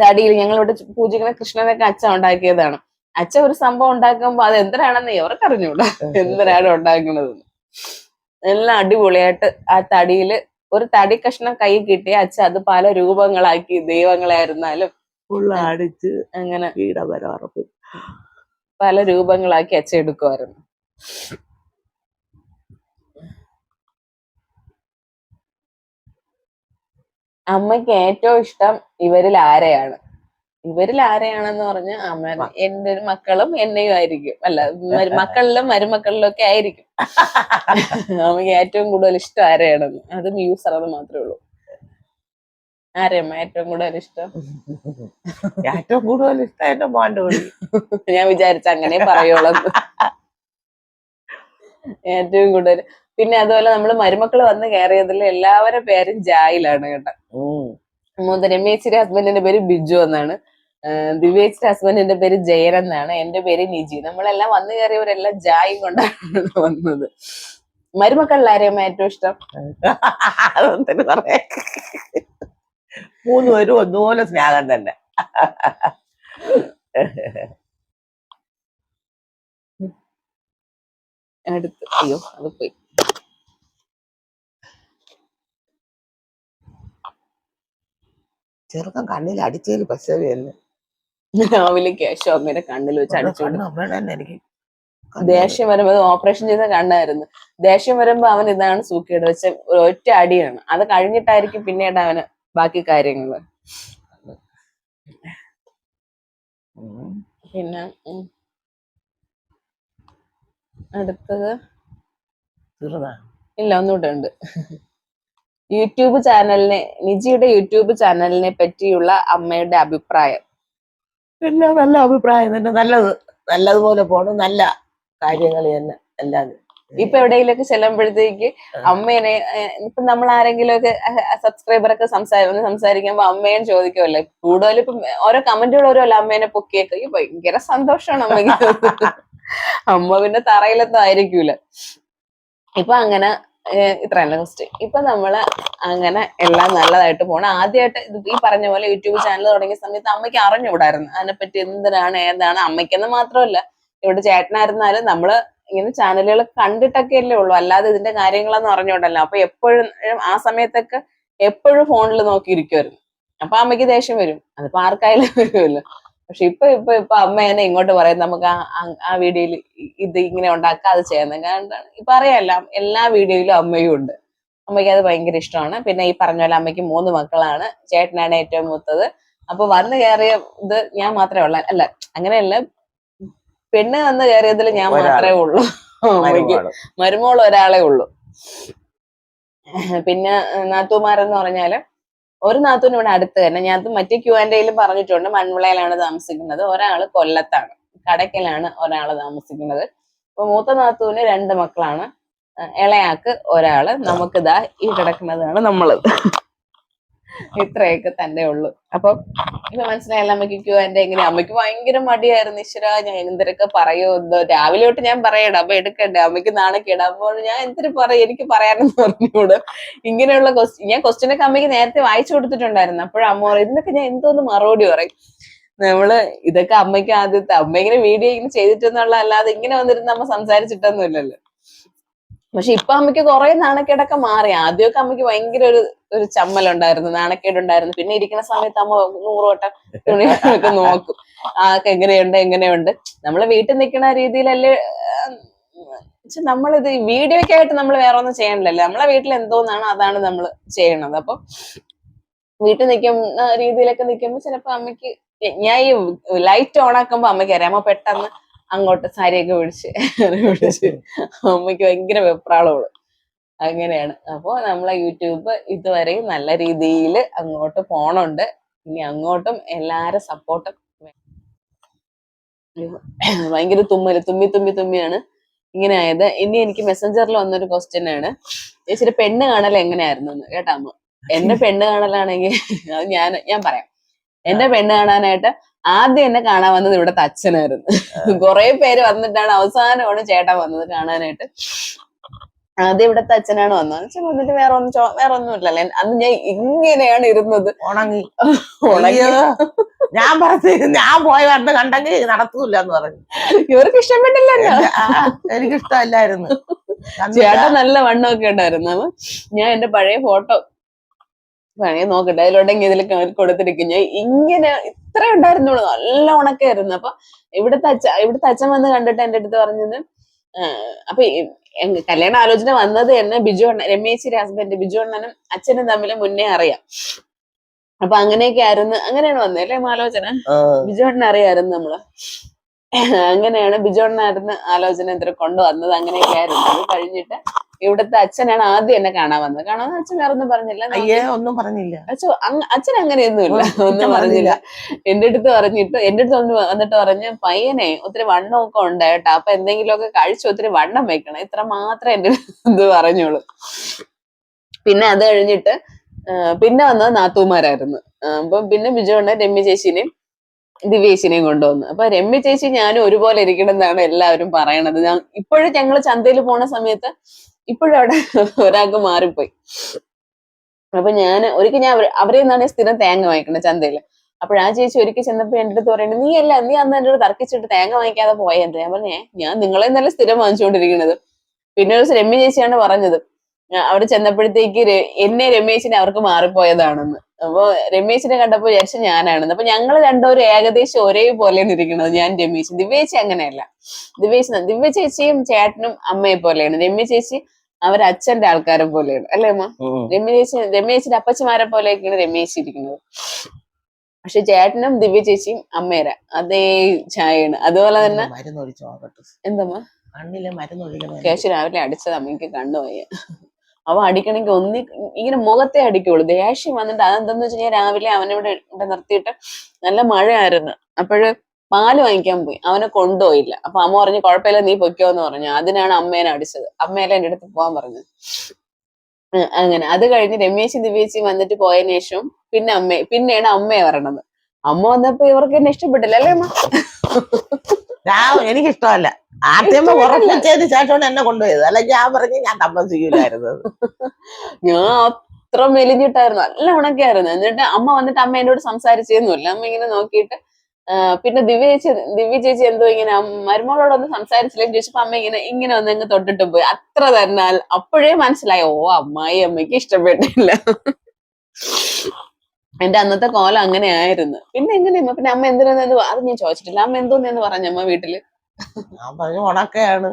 തടിയിൽ ഞങ്ങൾ ഇവിടെ പൂജിക്കുന്ന കൃഷ്ണനൊക്കെ അച്ഛൻ ഉണ്ടാക്കിയതാണ്. അച്ഛൻ ഒരു സംഭവം ഉണ്ടാക്കുമ്പോ അത് എന്തരാണെന്ന് ഇവർക്ക് അറിഞ്ഞൂടാ. എന്തിനാണ് ഉണ്ടാക്കുന്നത് എല്ലാം അടിപൊളിയായിട്ട് ആ തടിയിൽ ഒരു തടി കഷ്ണം കൈ കിട്ടിയ അച്ഛൻ അത് പല രൂപങ്ങളാക്കി ദൈവങ്ങളായിരുന്നാലും അടിച്ച് അങ്ങനെ. പല രൂപങ്ങളാക്കി അച്ചെടുക്കുമായിരുന്നു അമ്മയ്ക്ക് ഏറ്റവും ഇഷ്ടം ഇവരിൽ ആരെയാണ്? ഇവരിൽ ആരെയാണെന്ന് പറഞ്ഞ അമ്മ എന്റെ മക്കളും എന്നെയും ആയിരിക്കും. അല്ല മക്കളിലും മരുമക്കളിലും ഒക്കെ ആയിരിക്കും. അമ്മയ്ക്ക് ഏറ്റവും കൂടുതൽ ഇഷ്ടം ആരെയാണെന്ന്. അതും യൂസർ അത് മാത്രമേ ഉള്ളൂ. ആരെയമ്മ ഏറ്റവും കൂടുതൽ ഇഷ്ടം? ഏറ്റവും കൂടുതൽ ഇഷ്ടം എന്റെ മോന്റെ കൂടി ഞാൻ വിചാരിച്ച അങ്ങനെ പറയുള്ളൂ. ഏറ്റവും കൂടുതൽ. പിന്നെ അതുപോലെ നമ്മൾ മരുമക്കൾ വന്ന് കയറിയതിൽ എല്ലാവരുടെ പേരും ജായിലാണ് കേട്ടോ. രമേച്ചിന്റെ ഹസ്ബൻഡിന്റെ പേര് ബിജു എന്നാണ്. ആഹ് ദിവ്യേച്ചിന്റെ ഹസ്ബൻഡിന്റെ പേര് ജയൻ എന്നാണ്. എന്റെ പേര് നിജി. നമ്മളെല്ലാം വന്നു കയറിയവരെല്ലാം ജായും കൊണ്ടാണ് വന്നത്. മരുമക്കളിൽ ആരെയമ്മ ഏറ്റവും ഇഷ്ടം? മൂന്ന് പേരും ഒന്നുപോലെ സ്നേഹം തന്നെ. അടുത്ത്. അയ്യോ അത് പോയി. ചെറുക്കൻ കണ്ണിൽ അടിച്ചതിൽ പശവല്ലേ രാവിലെ കേശോ അമ്മയുടെ കണ്ണിൽ വെച്ച് അടിച്ചു ദേഷ്യം വരുമ്പോ ഓപ്പറേഷൻ ചെയ്ത കണ്ണായിരുന്നു. ദേഷ്യം വരുമ്പോ അവൻ ഇതാണ് സൂക്കേട് വെച്ച ഒറ്റ അടിയാണ്. അത് കഴിഞ്ഞിട്ടായിരിക്കും പിന്നീട് അവന് ബാക്കി കാര്യങ്ങൾ. പിന്നെ അടുത്തത്? ഇല്ല ഒന്നുകൂടെ ഉണ്ട്. യൂട്യൂബ് ചാനലിനെ നിജിയുടെ യൂട്യൂബ് ചാനലിനെ പറ്റിയുള്ള അമ്മയുടെ അഭിപ്രായം. എല്ലാം നല്ല അഭിപ്രായം തന്നെ. നല്ലത്. നല്ലതുപോലെ പോണം. നല്ല കാര്യങ്ങൾ തന്നെ. എല്ലാം ഇപ്പൊ എവിടെയെങ്കിലൊക്കെ ചെല്ലുമ്പോഴത്തേക്ക് അമ്മേനെ ഇപ്പൊ നമ്മൾ ആരെങ്കിലും ഒക്കെ സബ്സ്ക്രൈബർ ഒക്കെ സംസാരി ഒന്ന് സംസാരിക്കുമ്പോ അമ്മയും ചോദിക്കുമല്ലേ കൂടുതലും ഇപ്പം ഓരോ കമന്റുകൾ ഓരോ അമ്മേനെ പൊക്കിയൊക്കെ? ഭയങ്കര സന്തോഷമാണ് അമ്മയ്ക്ക്. അമ്മ പിന്നെ തറയിലൊന്നും ആയിരിക്കൂല. ഇപ്പൊ അങ്ങനെ ഇത്രയല്ല ക്വസ്റ്റ്യൻ ഇപ്പൊ നമ്മൾ അങ്ങനെ എല്ലാം നല്ലതായിട്ട് പോണം. ആദ്യമായിട്ട് ഇത് ഈ പറഞ്ഞ പോലെ യൂട്യൂബ് ചാനൽ തുടങ്ങിയ സമയത്ത് അമ്മയ്ക്ക് അറിഞ്ഞുകൂടായിരുന്നു. അതിനെപ്പറ്റി എന്തിനാണ് ഏതാണ് അമ്മയ്ക്കെന്ന് മാത്രമല്ല ഇവിടെ ചേട്ടനായിരുന്നാലും നമ്മൾ ഇങ്ങനെ ചാനലുകൾ കണ്ടിട്ടൊക്കെ അല്ലേ ഉള്ളൂ. അല്ലാതെ ഇതിന്റെ കാര്യങ്ങളെന്ന് അറിഞ്ഞോണ്ടല്ലോ അപ്പൊ എപ്പോഴും ആ സമയത്തൊക്കെ എപ്പോഴും ഫോണിൽ നോക്കിയിരിക്കുമായിരുന്നു അപ്പൊ അമ്മയ്ക്ക് ദേഷ്യം വരും. അതിപ്പോ ആർക്കായാലും വരുമല്ലോ. പക്ഷെ ഇപ്പൊ ഇപ്പൊ ഇപ്പൊ അമ്മ എന്നെ ഇങ്ങോട്ട് പറയും നമുക്ക് ആ വീഡിയോയിൽ ഇത് ഇങ്ങനെ ഉണ്ടാക്കാം അത് ചെയ്യുന്നത് കാരണം ഇപ്പൊ അറിയാമല്ലോ എല്ലാ വീഡിയോയിലും അമ്മയും ഉണ്ട്. അമ്മയ്ക്ക് അത് ഭയങ്കര ഇഷ്ടമാണ്. പിന്നെ ഈ പറഞ്ഞ പോലെ അമ്മയ്ക്ക് മൂന്ന് മക്കളാണ്. ചേട്ടനാണ് ഏറ്റവും മൂത്തത്. അപ്പൊ വന്നു കയറിയ ഇത് ഞാൻ മാത്രമേ ഉള്ള. അല്ല അങ്ങനെയല്ല പെണ്ണ് വന്ന് കയറിയതിൽ ഞാൻ മാത്രമേ ഉള്ളൂ. മരുമോൾ ഒരാളെ ഉള്ളൂ. പിന്നെ നാത്തൂമാരെന്ന് പറഞ്ഞാൽ ഒരു നാത്തൂന് ഇവിടെ അടുത്ത് തന്നെ. ഞാൻ മറ്റേ ക്യൂ ആൻഡ് എയിലും പറഞ്ഞിട്ടുണ്ട്. മൺവിളയിലാണ് താമസിക്കുന്നത്. ഒരാൾ കൊല്ലത്താണ്. കടക്കലാണ് ഒരാൾ താമസിക്കുന്നത്. അപ്പൊ മൂത്ത നാത്തൂന് രണ്ട് മക്കളാണ്. ഇളയാക്ക് ഒരാൾ. നമുക്കിതാ ഈ കിടക്കുന്നതാണ് നമ്മൾ. ഇത്രയൊക്കെ തന്നെ ഉള്ളു. അപ്പൊ ഇപ്പൊ മനസ്സിലായല്ലോ അമ്മയ്ക്ക് ആൻഡ് എങ്ങനെ അമ്മയ്ക്ക് ഭയങ്കര മടിയായിരുന്നു. ഈശ്വര ഞാൻ എന്തൊക്കെ പറയോ? എന്തോ രാവിലെ തൊട്ട് ഞാൻ പറയണം. അപ്പൊ എടുക്കണ്ടേ? അമ്മയ്ക്ക് നാണക്കേട്. അപ്പോൾ ഞാൻ എന്തിനു പറയും? എനിക്ക് പറയാനെന്ന് പറഞ്ഞുകൂടെ ഇങ്ങനെയുള്ള ക്വസ്റ്റ്യൻ ഞാൻ ക്വസ്റ്റ്യൻ ഒക്കെ അമ്മയ്ക്ക് നേരത്തെ വായിച്ചു കൊടുത്തിട്ടുണ്ടായിരുന്നു. അപ്പോഴും അമ്മ പറയും ഇതിനൊക്കെ ഞാൻ എന്തോന്ന് മറുപടി പറയും? നമ്മൾ ഇതൊക്കെ അമ്മയ്ക്ക് ആദ്യത്തെ അമ്മ ഇങ്ങനെ വീഡിയോ ഇങ്ങനെ ചെയ്തിട്ടെന്നുള്ള അല്ലാതെ ഇങ്ങനെ വന്നിരുന്ന് അമ്മ സംസാരിച്ചിട്ടൊന്നും ഇല്ലല്ലോ പക്ഷെ ഇപ്പൊ അമ്മയ്ക്ക് കുറെ നാണക്കേടൊക്കെ മാറി. ആദ്യമൊക്കെ അമ്മയ്ക്ക് ഭയങ്കര ഒരു ഒരു ചമ്മലുണ്ടായിരുന്നു. നാണക്കേടുണ്ടായിരുന്നു. പിന്നെ ഇരിക്കുന്ന സമയത്ത് അമ്മ നൂറ് വട്ടം തുണികളൊക്കെ നോക്കും. ആ ഒക്കെ എങ്ങനെയുണ്ട് എങ്ങനെയുണ്ട് നമ്മൾ വീട്ടിൽ നിൽക്കുന്ന രീതിയിലല്ലേ നമ്മളിത് വീഡിയോയ്ക്കായിട്ട് നമ്മൾ വേറെ ഒന്നും ചെയ്യണില്ലല്ലോ. നമ്മളെ വീട്ടിൽ എന്തോന്നാണ് അതാണ് നമ്മൾ ചെയ്യണത്. അപ്പൊ വീട്ടിൽ നിൽക്കുന്ന രീതിയിലൊക്കെ നിൽക്കുമ്പോ ചിലപ്പോ അമ്മയ്ക്ക് ഞാൻ ഈ ലൈറ്റ് ഓൺ ആക്കുമ്പോ അമ്മയ്ക്ക് അറിയാം. അമ്മ പെട്ടെന്ന് അങ്ങോട്ട് സാരിയൊക്കെ പിടിച്ച് പിടിച്ച് അമ്മയ്ക്ക് ഭയങ്കര വെപ്രാളമാണ്. അങ്ങനെയാണ്. അപ്പോ നമ്മളെ യൂട്യൂബ് ഇതുവരെയും നല്ല രീതിയിൽ അങ്ങോട്ട് പോണുണ്ട്. ഇനി അങ്ങോട്ടും എല്ലാരും സപ്പോർട്ട് ഭയങ്കര തുമ്മൽ തുമ്മി തുമ്മി തുമ്മിയാണ് ഇങ്ങനെ ആയത്. ഇനി എനിക്ക് മെസ്സഞ്ചറിൽ വന്നൊരു ക്വസ്റ്റ്യൻ ആണ്. ചേച്ചിയുടെ പെണ്ണ് കാണൽ എങ്ങനെയായിരുന്നു കേട്ടാ അമ്മ? എന്റെ പെണ്ണ് കാണലാണെങ്കിൽ അത് ഞാൻ ഞാൻ പറയാം. എന്റെ പെണ്ണ് കാണാനായിട്ട് ആദ്യം എന്നെ കാണാൻ വന്നത് ഇവിടുത്തെ അച്ഛനായിരുന്നു കുറെ പേര് വന്നിട്ടാണ് അവസാനമാണ് ചേട്ടൻ വന്നത് കാണാനായിട്ട്. ആദ്യം ഇവിടെ അച്ഛനാണ് വന്നത്. അച്ഛൻ വന്നിട്ട് വേറെ ഒന്നും വേറെ ഒന്നും ഇല്ലല്ലേ അന്ന് ഞാൻ ഇങ്ങനെയാണ് ഇരുന്നത്. ഉണങ്ങി. ഉണങ്ങി. ഞാൻ പറഞ്ഞു ഞാൻ പോയ വരണ്ട കണ്ടെങ്കിൽ നടത്തൂല എന്ന് പറഞ്ഞു. ഇവർക്ക് ആ, എനിക്കിഷ്ടമല്ലായിരുന്നു. ചേട്ടൻ നല്ല വണ്ണമൊക്കെ ഉണ്ടായിരുന്നു. ഞാൻ എന്റെ പഴയ ഫോട്ടോ വേണേ നോക്കട്ടെ. അതിലുണ്ടെങ്കിൽ ഇതിൽ കൊടുത്തിരിക്കും. ഞാൻ ഇങ്ങനെ ഇത്ര ഉണ്ടായിരുന്നുള്ളൂ. നല്ല ഉണക്കായിരുന്നു. അപ്പൊ ഇവിടുത്തെ അച്ഛ ഇവിടുത്തെ അച്ഛൻ വന്ന് കണ്ടിട്ട് എന്റെ അടുത്ത് പറഞ്ഞത് അപ്പൊ കല്യാണ ആലോചന വന്നത് എന്നെ ബിജു അണ്ണൻ രമേശിന്റെ ഹസ്ബൻഡ് ബിജു അണ്ണനും അച്ഛനും തമ്മിൽ മുന്നേ അറിയാം. അപ്പൊ അങ്ങനെയൊക്കെ ആയിരുന്നു. അങ്ങനെയാണ് വന്നത് അല്ലേ ആലോചന? ബിജു അണ്ണൻ അറിയായിരുന്നു നമ്മൾ. അങ്ങനെയാണ് ബിജു അണ്ണനായിരുന്നു ആലോചന ഇത്ര കൊണ്ടുവന്നത്. അങ്ങനെയൊക്കെ ആയിരുന്നു. അത് കഴിഞ്ഞിട്ട് ഇവിടുത്തെ അച്ഛനാണ് ആദ്യം എന്നെ കാണാൻ വന്നത്. കാണാൻ അച്ഛൻ വേറെ ഒന്നും പറഞ്ഞില്ല. അയ്യേ ഒന്നും പറഞ്ഞില്ല. അച്ഛൻ അച്ഛൻ അങ്ങനെയൊന്നുമില്ല ഒന്നും പറഞ്ഞില്ല. എന്റെ അടുത്ത് പറഞ്ഞിട്ട് എന്റെ അടുത്ത് ഒന്ന് വന്നിട്ട് പറഞ്ഞ് പയ്യനെ ഒത്തിരി വണ്ണമൊക്കെ ഉണ്ട് കേട്ടോ. അപ്പൊ എന്തെങ്കിലുമൊക്കെ കഴിച്ച് ഒത്തിരി വണ്ണം വെക്കണം. ഇത്ര മാത്രമേ എന്റെ ഇത് പറഞ്ഞോളൂ പിന്നെ അത് കഴിഞ്ഞിട്ട് പിന്നെ വന്നത് നാത്തൂമാരായിരുന്നു അപ്പൊ പിന്നെ ബിജു കൊണ്ട് രമ്യ ചേച്ചിനെയും ദിവ്യേശിനെയും കൊണ്ടുവന്നു അപ്പൊ രമ്യ ചേച്ചി ഞാനും ഒരുപോലെ ഇരിക്കണം എന്നാണ് എല്ലാവരും പറയണത്. ഞാൻ ഇപ്പോഴും ഞങ്ങൾ ചന്തയിൽ പോണ സമയത്ത് ഇപ്പോഴും അവിടെ ഒരാൾക്ക് മാറിപ്പോയി. അപ്പൊ ഞാൻ ഒരിക്കൽ ഞാൻ അവരെ- നിന്നാണ് സ്ഥിരം തേങ്ങ വാങ്ങിക്കണത് ചന്തയിൽ അപ്പോൾ ആ ചേച്ചി ഒരിക്കൽ ചെന്നപ്പോ എന്റെ അടുത്ത് പറയുന്നത് നീ അല്ല നീ അന്ന് അടുത്ത് തർക്കിച്ചിട്ട് തേങ്ങ വാങ്ങിക്കാതെ പോയത് ഞാൻ പറഞ്ഞേ ഞാൻ നിങ്ങളെ നല്ല സ്ഥിരം വാങ്ങിച്ചുകൊണ്ടിരിക്കുന്നത് പിന്നെ ഒരു രമ്യ ചേച്ചിയാണ് പറഞ്ഞത് അവിടെ ചെന്നപ്പോഴത്തേക്ക് എന്നെ രമേശിനെ അവർക്ക് മാറിപ്പോയതാണെന്ന്. അപ്പൊ രമേശിനെ കണ്ടപ്പോ വിചാരിച്ച ഞാനാണെന്ന്. അപ്പൊ ഞങ്ങൾ രണ്ടുപേരും ഏകദേശം ഒരേപോലെയാണ് ഇരിക്കുന്നത് ഞാൻ രമേശ് ദിവ്യ ചേച്ചി അങ്ങനെയല്ല. ദിവ്യ ചേച്ചി ദിവ്യ ചേച്ചിയും ചേട്ടനും അമ്മയെ പോലെയാണ് രമ്യ ചേച്ചി അവർ അച്ഛന്റെ ആൾക്കാരെ പോലെയാണ്. അല്ലേ അമ്മ രമേശ് രമേശിന്റെ അപ്പച്ചമാരെ പോലെയൊക്കെയാണ് രമേശ് ഇരിക്കുന്നത്. പക്ഷെ ചേട്ടനും ദിവ്യ ചേച്ചിയും അമ്മേര. അതേ ചായയാണ്. അതുപോലെ തന്നെ എന്തമ്മ? കേശു രാവിലെ അടിച്ചത്. അമ്മയ്ക്ക് കണ്ണു വയ്യ. അവ അടിക്കണമെങ്കിൽ ഒന്നി ഇങ്ങനെ മുഖത്തെ അടിക്കുള്ളൂ. ദേഷ്യം വന്നിട്ട് അതെന്താന്ന് വെച്ച് കഴിഞ്ഞാൽ രാവിലെ അവനിവിടെ ഇവിടെ നിർത്തിയിട്ട് നല്ല മഴയായിരുന്നു. അപ്പോഴ് പാൽ വാങ്ങിക്കാൻ പോയി. അവനെ കൊണ്ടുപോയില്ല. അപ്പൊ അമ്മ പറഞ്ഞു കുഴപ്പമില്ല നീ പൊയ്ക്കോ എന്ന് പറഞ്ഞു. അതിനാണ് അമ്മേനെ അടിച്ചത്. അമ്മേലെ എന്റെ അടുത്ത് പോവാൻ പറഞ്ഞത്. അങ്ങനെ. അത് കഴിഞ്ഞ് രമേശും ദിവ്യേച്ചി വന്നിട്ട് പോയതിനു ശേഷം പിന്നെ അമ്മ പിന്നെയാണ് അമ്മയെ പറയണത് അമ്മ വന്നപ്പോ ഇവർക്ക് എന്നെ ഇഷ്ടപ്പെട്ടില്ല അല്ലേ അമ്മ? എനിക്കിഷ്ടമല്ല. ആദ്യമേ ഉറപ്പിച്ചതിന് ശേഷമാണ് എന്നെ കൊണ്ടുപോയത്. അല്ലെങ്കിൽ ഞാൻ പറഞ്ഞ് ഞാൻ താമസിക്കില്ലായിരുന്നു ഞാൻ അത്ര മെലിഞ്ഞിട്ടായിരുന്നു. നല്ല ഉണക്കായിരുന്നു. എന്നിട്ട് അമ്മ വന്നിട്ട് അമ്മ എന്നോട് സംസാരിച്ചേന്നുമില്ല. അമ്മ ഇങ്ങനെ നോക്കിയിട്ട് പിന്നെ ദിവ്യ ചേച്ചി ദിവ്യ ചേച്ചി എന്തോ ഇങ്ങനെ ഒന്ന് സംസാരിച്ചില്ലെന്ന് ചോദിച്ചപ്പോ അമ്മ ഇങ്ങനെ ഇങ്ങനെ ഒന്ന് അങ്ങ് തൊട്ടിട്ട് പോയി. അത്ര തന്നാൽ അപ്പോഴേ മനസ്സിലായി ഓ അമ്മായി അമ്മയ്ക്ക് ഇഷ്ടപ്പെട്ടില്ല. എന്റെ അന്നത്തെ കോലം അങ്ങനെ ആയിരുന്നു പിന്നെ എങ്ങനെയാ പിന്നെ അമ്മ എന്തിനാന്ന് അത് ഞാൻ ചോദിച്ചിട്ടില്ല. അമ്മ എന്തോന്നെന്ന് പറഞ്ഞു അമ്മ വീട്ടിൽ? ഞാൻ പറഞ്ഞു ഉണക്കയാണ്.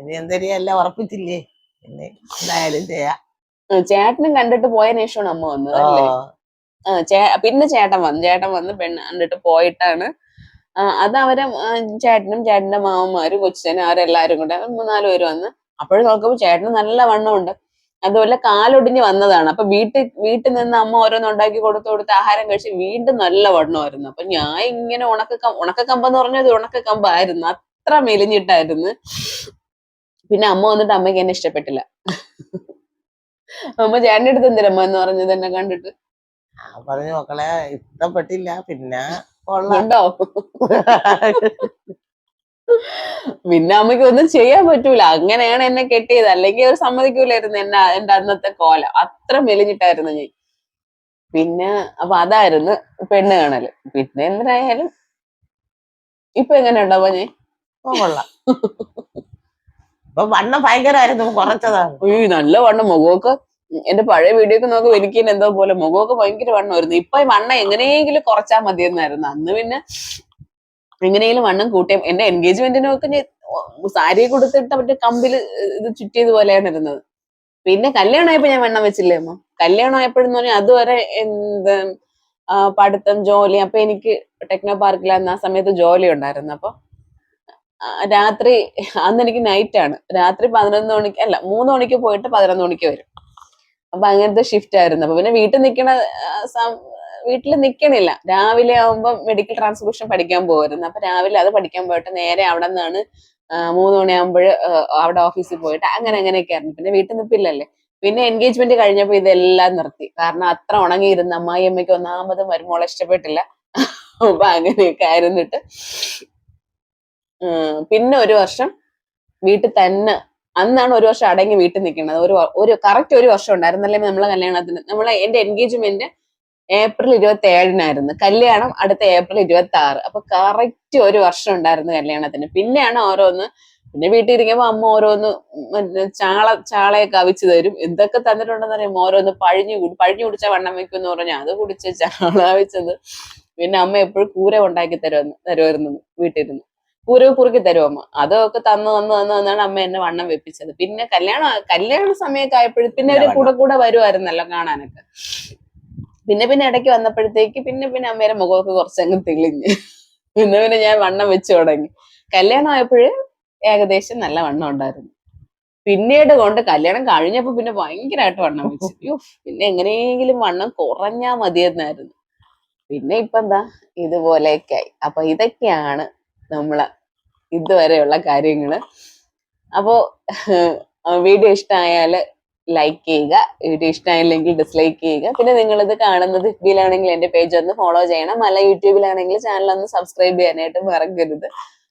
ഇനി എന്തെങ്കിലും ഉറപ്പിച്ചില്ലേ? പിന്നെ എന്തായാലും ചെയ്യാം. ചേട്ടനും കണ്ടിട്ട് പോയതിനു ശേഷമാണ് അമ്മ വന്നത് പിന്നെ ചേട്ടൻ വന്നു. ചേട്ടൻ വന്ന് പെണ്ണ് കണ്ടിട്ട് പോയിട്ടാണ്. അത് അവരെ ചേട്ടനും ചേട്ടന്റെ മാമന്മാരും കൊച്ചനും അവരെല്ലാരും കൂടെ മൂന്നാൽ പേര് വന്ന് അപ്പോഴും നോക്കുമ്പോ ചേട്ടന് നല്ല വണ്ണമുണ്ട്. അതുപോലെ കാലൊടിഞ്ഞ് വന്നതാണ്. അപ്പൊ വീട്ടിൽ വീട്ടിൽ നിന്ന് അമ്മ ഓരോന്ന് ഉണ്ടാക്കി കൊടുത്തു കൊടുത്ത് ആഹാരം കഴിച്ച് വീണ്ടും നല്ല വണ്ണമായിരുന്നു. അപ്പൊ ഞാൻ ഇങ്ങനെ ഉണക്ക ഉണക്ക കമ്പെന്ന് പറഞ്ഞത് ഉണക്ക കമ്പായിരുന്നു. അത്ര മെലിഞ്ഞിട്ടായിരുന്നു. പിന്നെ അമ്മ വന്നിട്ട് അമ്മയ്ക്ക് എന്നെ ഇഷ്ടപ്പെട്ടില്ല. അമ്മ ചേട്ടന്റെ അടുത്ത് എന്തിനമ്മ എന്ന് പറഞ്ഞത് എന്നെ കണ്ടിട്ട്? പറഞ്ഞു മക്കളെ ഇഷ്ടപ്പെട്ടില്ല പിന്നെ കൊള്ളണ്ടോ പിന്നെ അമ്മയ്ക്ക് ഒന്നും ചെയ്യാൻ പറ്റൂല. അങ്ങനെയാണ് എന്നെ കെട്ടിയത്. അല്ലെങ്കിൽ അവർ സമ്മതിക്കൂലായിരുന്നു എന്നെ എന്റെ അന്നത്തെ കോലം. അത്ര മെലിഞ്ഞിട്ടായിരുന്നു ഞാൻ. പിന്നെ അപ്പൊ അതായിരുന്നു പെണ്ണ് കാണൽ. പിന്നെ എന്തിനായാലും ഇപ്പൊ എങ്ങനെ ഉണ്ടാവാ ഞാൻ കൊള്ളാം. ഇപ്പൊ വണ്ണം ഭയങ്കരമായിരുന്നു. കുറച്ചതാണ്. നല്ല വണ്ണം. മുഖമൊക്കെ എന്റെ പഴയ വീഡിയോ ഒക്കെ നോക്കുമ്പോൾ എനിക്ക് എന്തോ പോലെ മുഖമൊക്കെ ഭയങ്കര വണ്ണമായിരുന്നു ഇപ്പൊ വണ്ണം എങ്ങനെയെങ്കിലും കുറച്ചാൽ മതിയെന്നായിരുന്നു. അന്ന് പിന്നെ എങ്ങനെയെങ്കിലും വണ്ണം കൂട്ടിയ എന്റെ എൻഗേജ്മെന്റിനൊക്കെ ഞാൻ സാരി കൊടുത്തിട്ട് മറ്റേ കമ്പിൽ ഇത് ചുറ്റിയത് പോലെയാണ് ഇരുന്നത്. പിന്നെ കല്യാണം ആയപ്പോ ഞാൻ വണ്ണം വെച്ചില്ലേ അമ്മ? കല്യാണം ആയപ്പോഴെന്ന് പറഞ്ഞാൽ അതുവരെ എന്ത് പഠിത്തം ജോലി അപ്പൊ എനിക്ക് ടെക്നോ പാർക്കിലായിരുന്നു ആ സമയത്ത് ജോലി ഉണ്ടായിരുന്നു. അപ്പൊ രാത്രി അന്ന് എനിക്ക് നൈറ്റ് ആണ്. രാത്രി പതിനൊന്ന് മണിക്ക് അല്ല മൂന്ന് മണിക്ക് പോയിട്ട് പതിനൊന്ന് മണിക്ക് വരും. അപ്പൊ അങ്ങനത്തെ ഷിഫ്റ്റ് ആയിരുന്നു. അപ്പൊ പിന്നെ വീട്ടിൽ നിൽക്കണ വീട്ടിൽ നിൽക്കണില്ല രാവിലെ ആവുമ്പോൾ മെഡിക്കൽ ട്രാൻസ്ക്രിപ്ഷൻ പഠിക്കാൻ പോകുമായിരുന്നു അപ്പൊ രാവിലെ അത് പഠിക്കാൻ പോയിട്ട് നേരെ അവിടെ നിന്നാണ് മൂന്ന് മണിയാകുമ്പോൾ അവിടെ ഓഫീസിൽ പോയിട്ട് അങ്ങനെ അങ്ങനെയൊക്കെ ആയിരുന്നു. പിന്നെ വീട്ടിൽ നിൽപ്പില്ലല്ലേ പിന്നെ എൻഗേജ്മെന്റ് കഴിഞ്ഞപ്പോൾ ഇതെല്ലാം നിർത്തി. കാരണം അത്ര ഉണങ്ങിയിരുന്ന അമ്മായി അമ്മയ്ക്ക് ഒന്നാമത് മരുമോളെ ഇഷ്ടപ്പെട്ടില്ല. അപ്പൊ അങ്ങനെയൊക്കെ ആയിരുന്നിട്ട് പിന്നെ ഒരു വർഷം വീട്ടിൽ തന്നെ അന്നാണ് ഒരു വർഷം അടങ്ങി വീട്ടിൽ നിൽക്കുന്നത്. ഒരു ഒരു കറക്റ്റ് ഒരു വർഷം ഉണ്ടായിരുന്നല്ലേ നമ്മളെ കല്യാണത്തിന് നമ്മളെ എന്റെ എൻഗേജ്മെന്റ് ഏപ്രിൽ ഇരുപത്തി ഏഴിനായിരുന്നു കല്യാണം അടുത്ത ഏപ്രിൽ ഇരുപത്തി ആറ് അപ്പൊ കറക്റ്റ് ഒരു വർഷം ഉണ്ടായിരുന്നു കല്യാണത്തിന്. പിന്നെയാണ് ഓരോന്ന് പിന്നെ വീട്ടിൽ ഇരിക്കുമ്പോ അമ്മ ഓരോന്ന് ചാള ചാളയൊക്കെ അവിച്ചു തരും. എന്തൊക്കെ തന്നിട്ടുണ്ടെന്ന് അറിയാം ഓരോന്ന് പഴിഞ്ഞു കുടി പഴിഞ്ഞു കുടിച്ചാൽ വണ്ണം വെക്കും എന്ന് പറഞ്ഞാൽ അത് കുടിച്ച ചാള അവിച്ചത് പിന്നെ അമ്മ എപ്പോഴും കൂര ഉണ്ടാക്കി തരുമെന്ന് തരുമായിരുന്നു വീട്ടിലിരുന്ന്. കൂര കുറുക്കി തരും അമ്മ? അതൊക്കെ തന്നു തന്നു തന്നു തന്നാണ് അമ്മ എന്നെ വണ്ണം വെപ്പിച്ചത്. പിന്നെ കല്യാണം കല്യാണ സമയമൊക്കെ ആയപ്പോഴും പിന്നെ ഒരു കൂടെ കൂടെ വരുമായിരുന്നല്ലോ കാണാനൊക്കെ. പിന്നെ പിന്നെ ഇടയ്ക്ക് വന്നപ്പോഴത്തേക്ക് പിന്നെ പിന്നെ അമ്മയുടെ മുഖമൊക്കെ കുറച്ചങ്ങ് തെളിഞ്ഞ്. പിന്നെ പിന്നെ ഞാൻ വണ്ണം വെച്ചു തുടങ്ങി. കല്യാണം ആയപ്പോഴേ ഏകദേശം നല്ല വണ്ണം ഉണ്ടായിരുന്നു. പിന്നീട് കൊണ്ട് കല്യാണം കഴിഞ്ഞപ്പോ പിന്നെ ഭയങ്കരമായിട്ട് വണ്ണം വെച്ചു. യ്യോ, പിന്നെ എങ്ങനെയെങ്കിലും വണ്ണം കുറഞ്ഞാ മതിയെന്നായിരുന്നു. പിന്നെ ഇപ്പൊ എന്താ? ഇതുപോലെയൊക്കെ ആയി. അപ്പൊ ഇതൊക്കെയാണ് നമ്മളെ ഇതുവരെയുള്ള കാര്യങ്ങൾ. അപ്പോൾ വീഡിയോ ഇഷ്ടമായാൽ ലൈക്ക് ചെയ്യുക വീഡിയോ ഇഷ്ടമായില്ലെങ്കിൽ ഡിസ്ലൈക്ക് ചെയ്യുക. പിന്നെ നിങ്ങൾ ഇത് കാണുന്നത് ഫിബിയിലാണെങ്കിൽ എന്റെ പേജ് ഒന്ന് ഫോളോ ചെയ്യണം. അല്ല യൂട്യൂബിലാണെങ്കിൽ ചാനൽ ഒന്ന് സബ്സ്ക്രൈബ് ചെയ്യാനായിട്ട് മറക്കരുത്.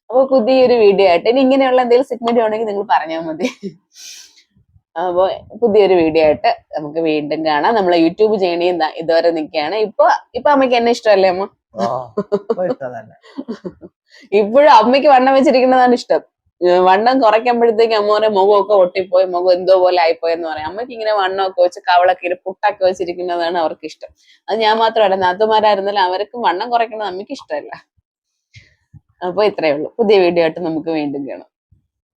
അപ്പോൾ പുതിയൊരു വീഡിയോ ആയിട്ട്. ഇനി ഇങ്ങനെയുള്ള എന്തെങ്കിലും സെഗ്മെന്റ് ഉണ്ടെങ്കിൽ നിങ്ങൾ പറഞ്ഞാൽ മതി. അപ്പോൾ പുതിയൊരു വീഡിയോ ആയിട്ട് നമുക്ക് വീണ്ടും കാണാം. നമ്മളെ യൂട്യൂബ് ചെയ്യണേ ഇതുവരെ നിൽക്കുകയാണ്. ഇപ്പൊ ഇപ്പൊ അമ്മയ്ക്ക് എന്നെ ഇഷ്ടമല്ലേ അമ്മ? ഇപ്പോഴും അമ്മയ്ക്ക് വണ്ണം വെച്ചിരിക്കുന്നതാണ് ഇഷ്ടം. വണ്ണം കുറയ്ക്കുമ്പോഴത്തേക്ക് അമ്മ മുഖമൊക്കെ ഒട്ടിപ്പോയി മുഖം എന്തോ പോലെ ആയിപ്പോയെന്ന് പറയും. അമ്മയ്ക്ക് ഇങ്ങനെ വണ്ണമൊക്കെ വെച്ച് കവളൊക്കെ ഇരു പുട്ടൊക്കെ വെച്ചിരിക്കുന്നതാണ് അവർക്ക് ഇഷ്ടം. അത് ഞാൻ മാത്രമല്ല നാത്തുമാരായിരുന്നാലും അവർക്കും വണ്ണം കുറയ്ക്കുന്നത് അമ്മയ്ക്ക് ഇഷ്ടമല്ല. അപ്പൊ ഇത്രയേ ഉള്ളൂ. പുതിയ വീഡിയോ ആയിട്ട് നമുക്ക് വീണ്ടും കാണാം.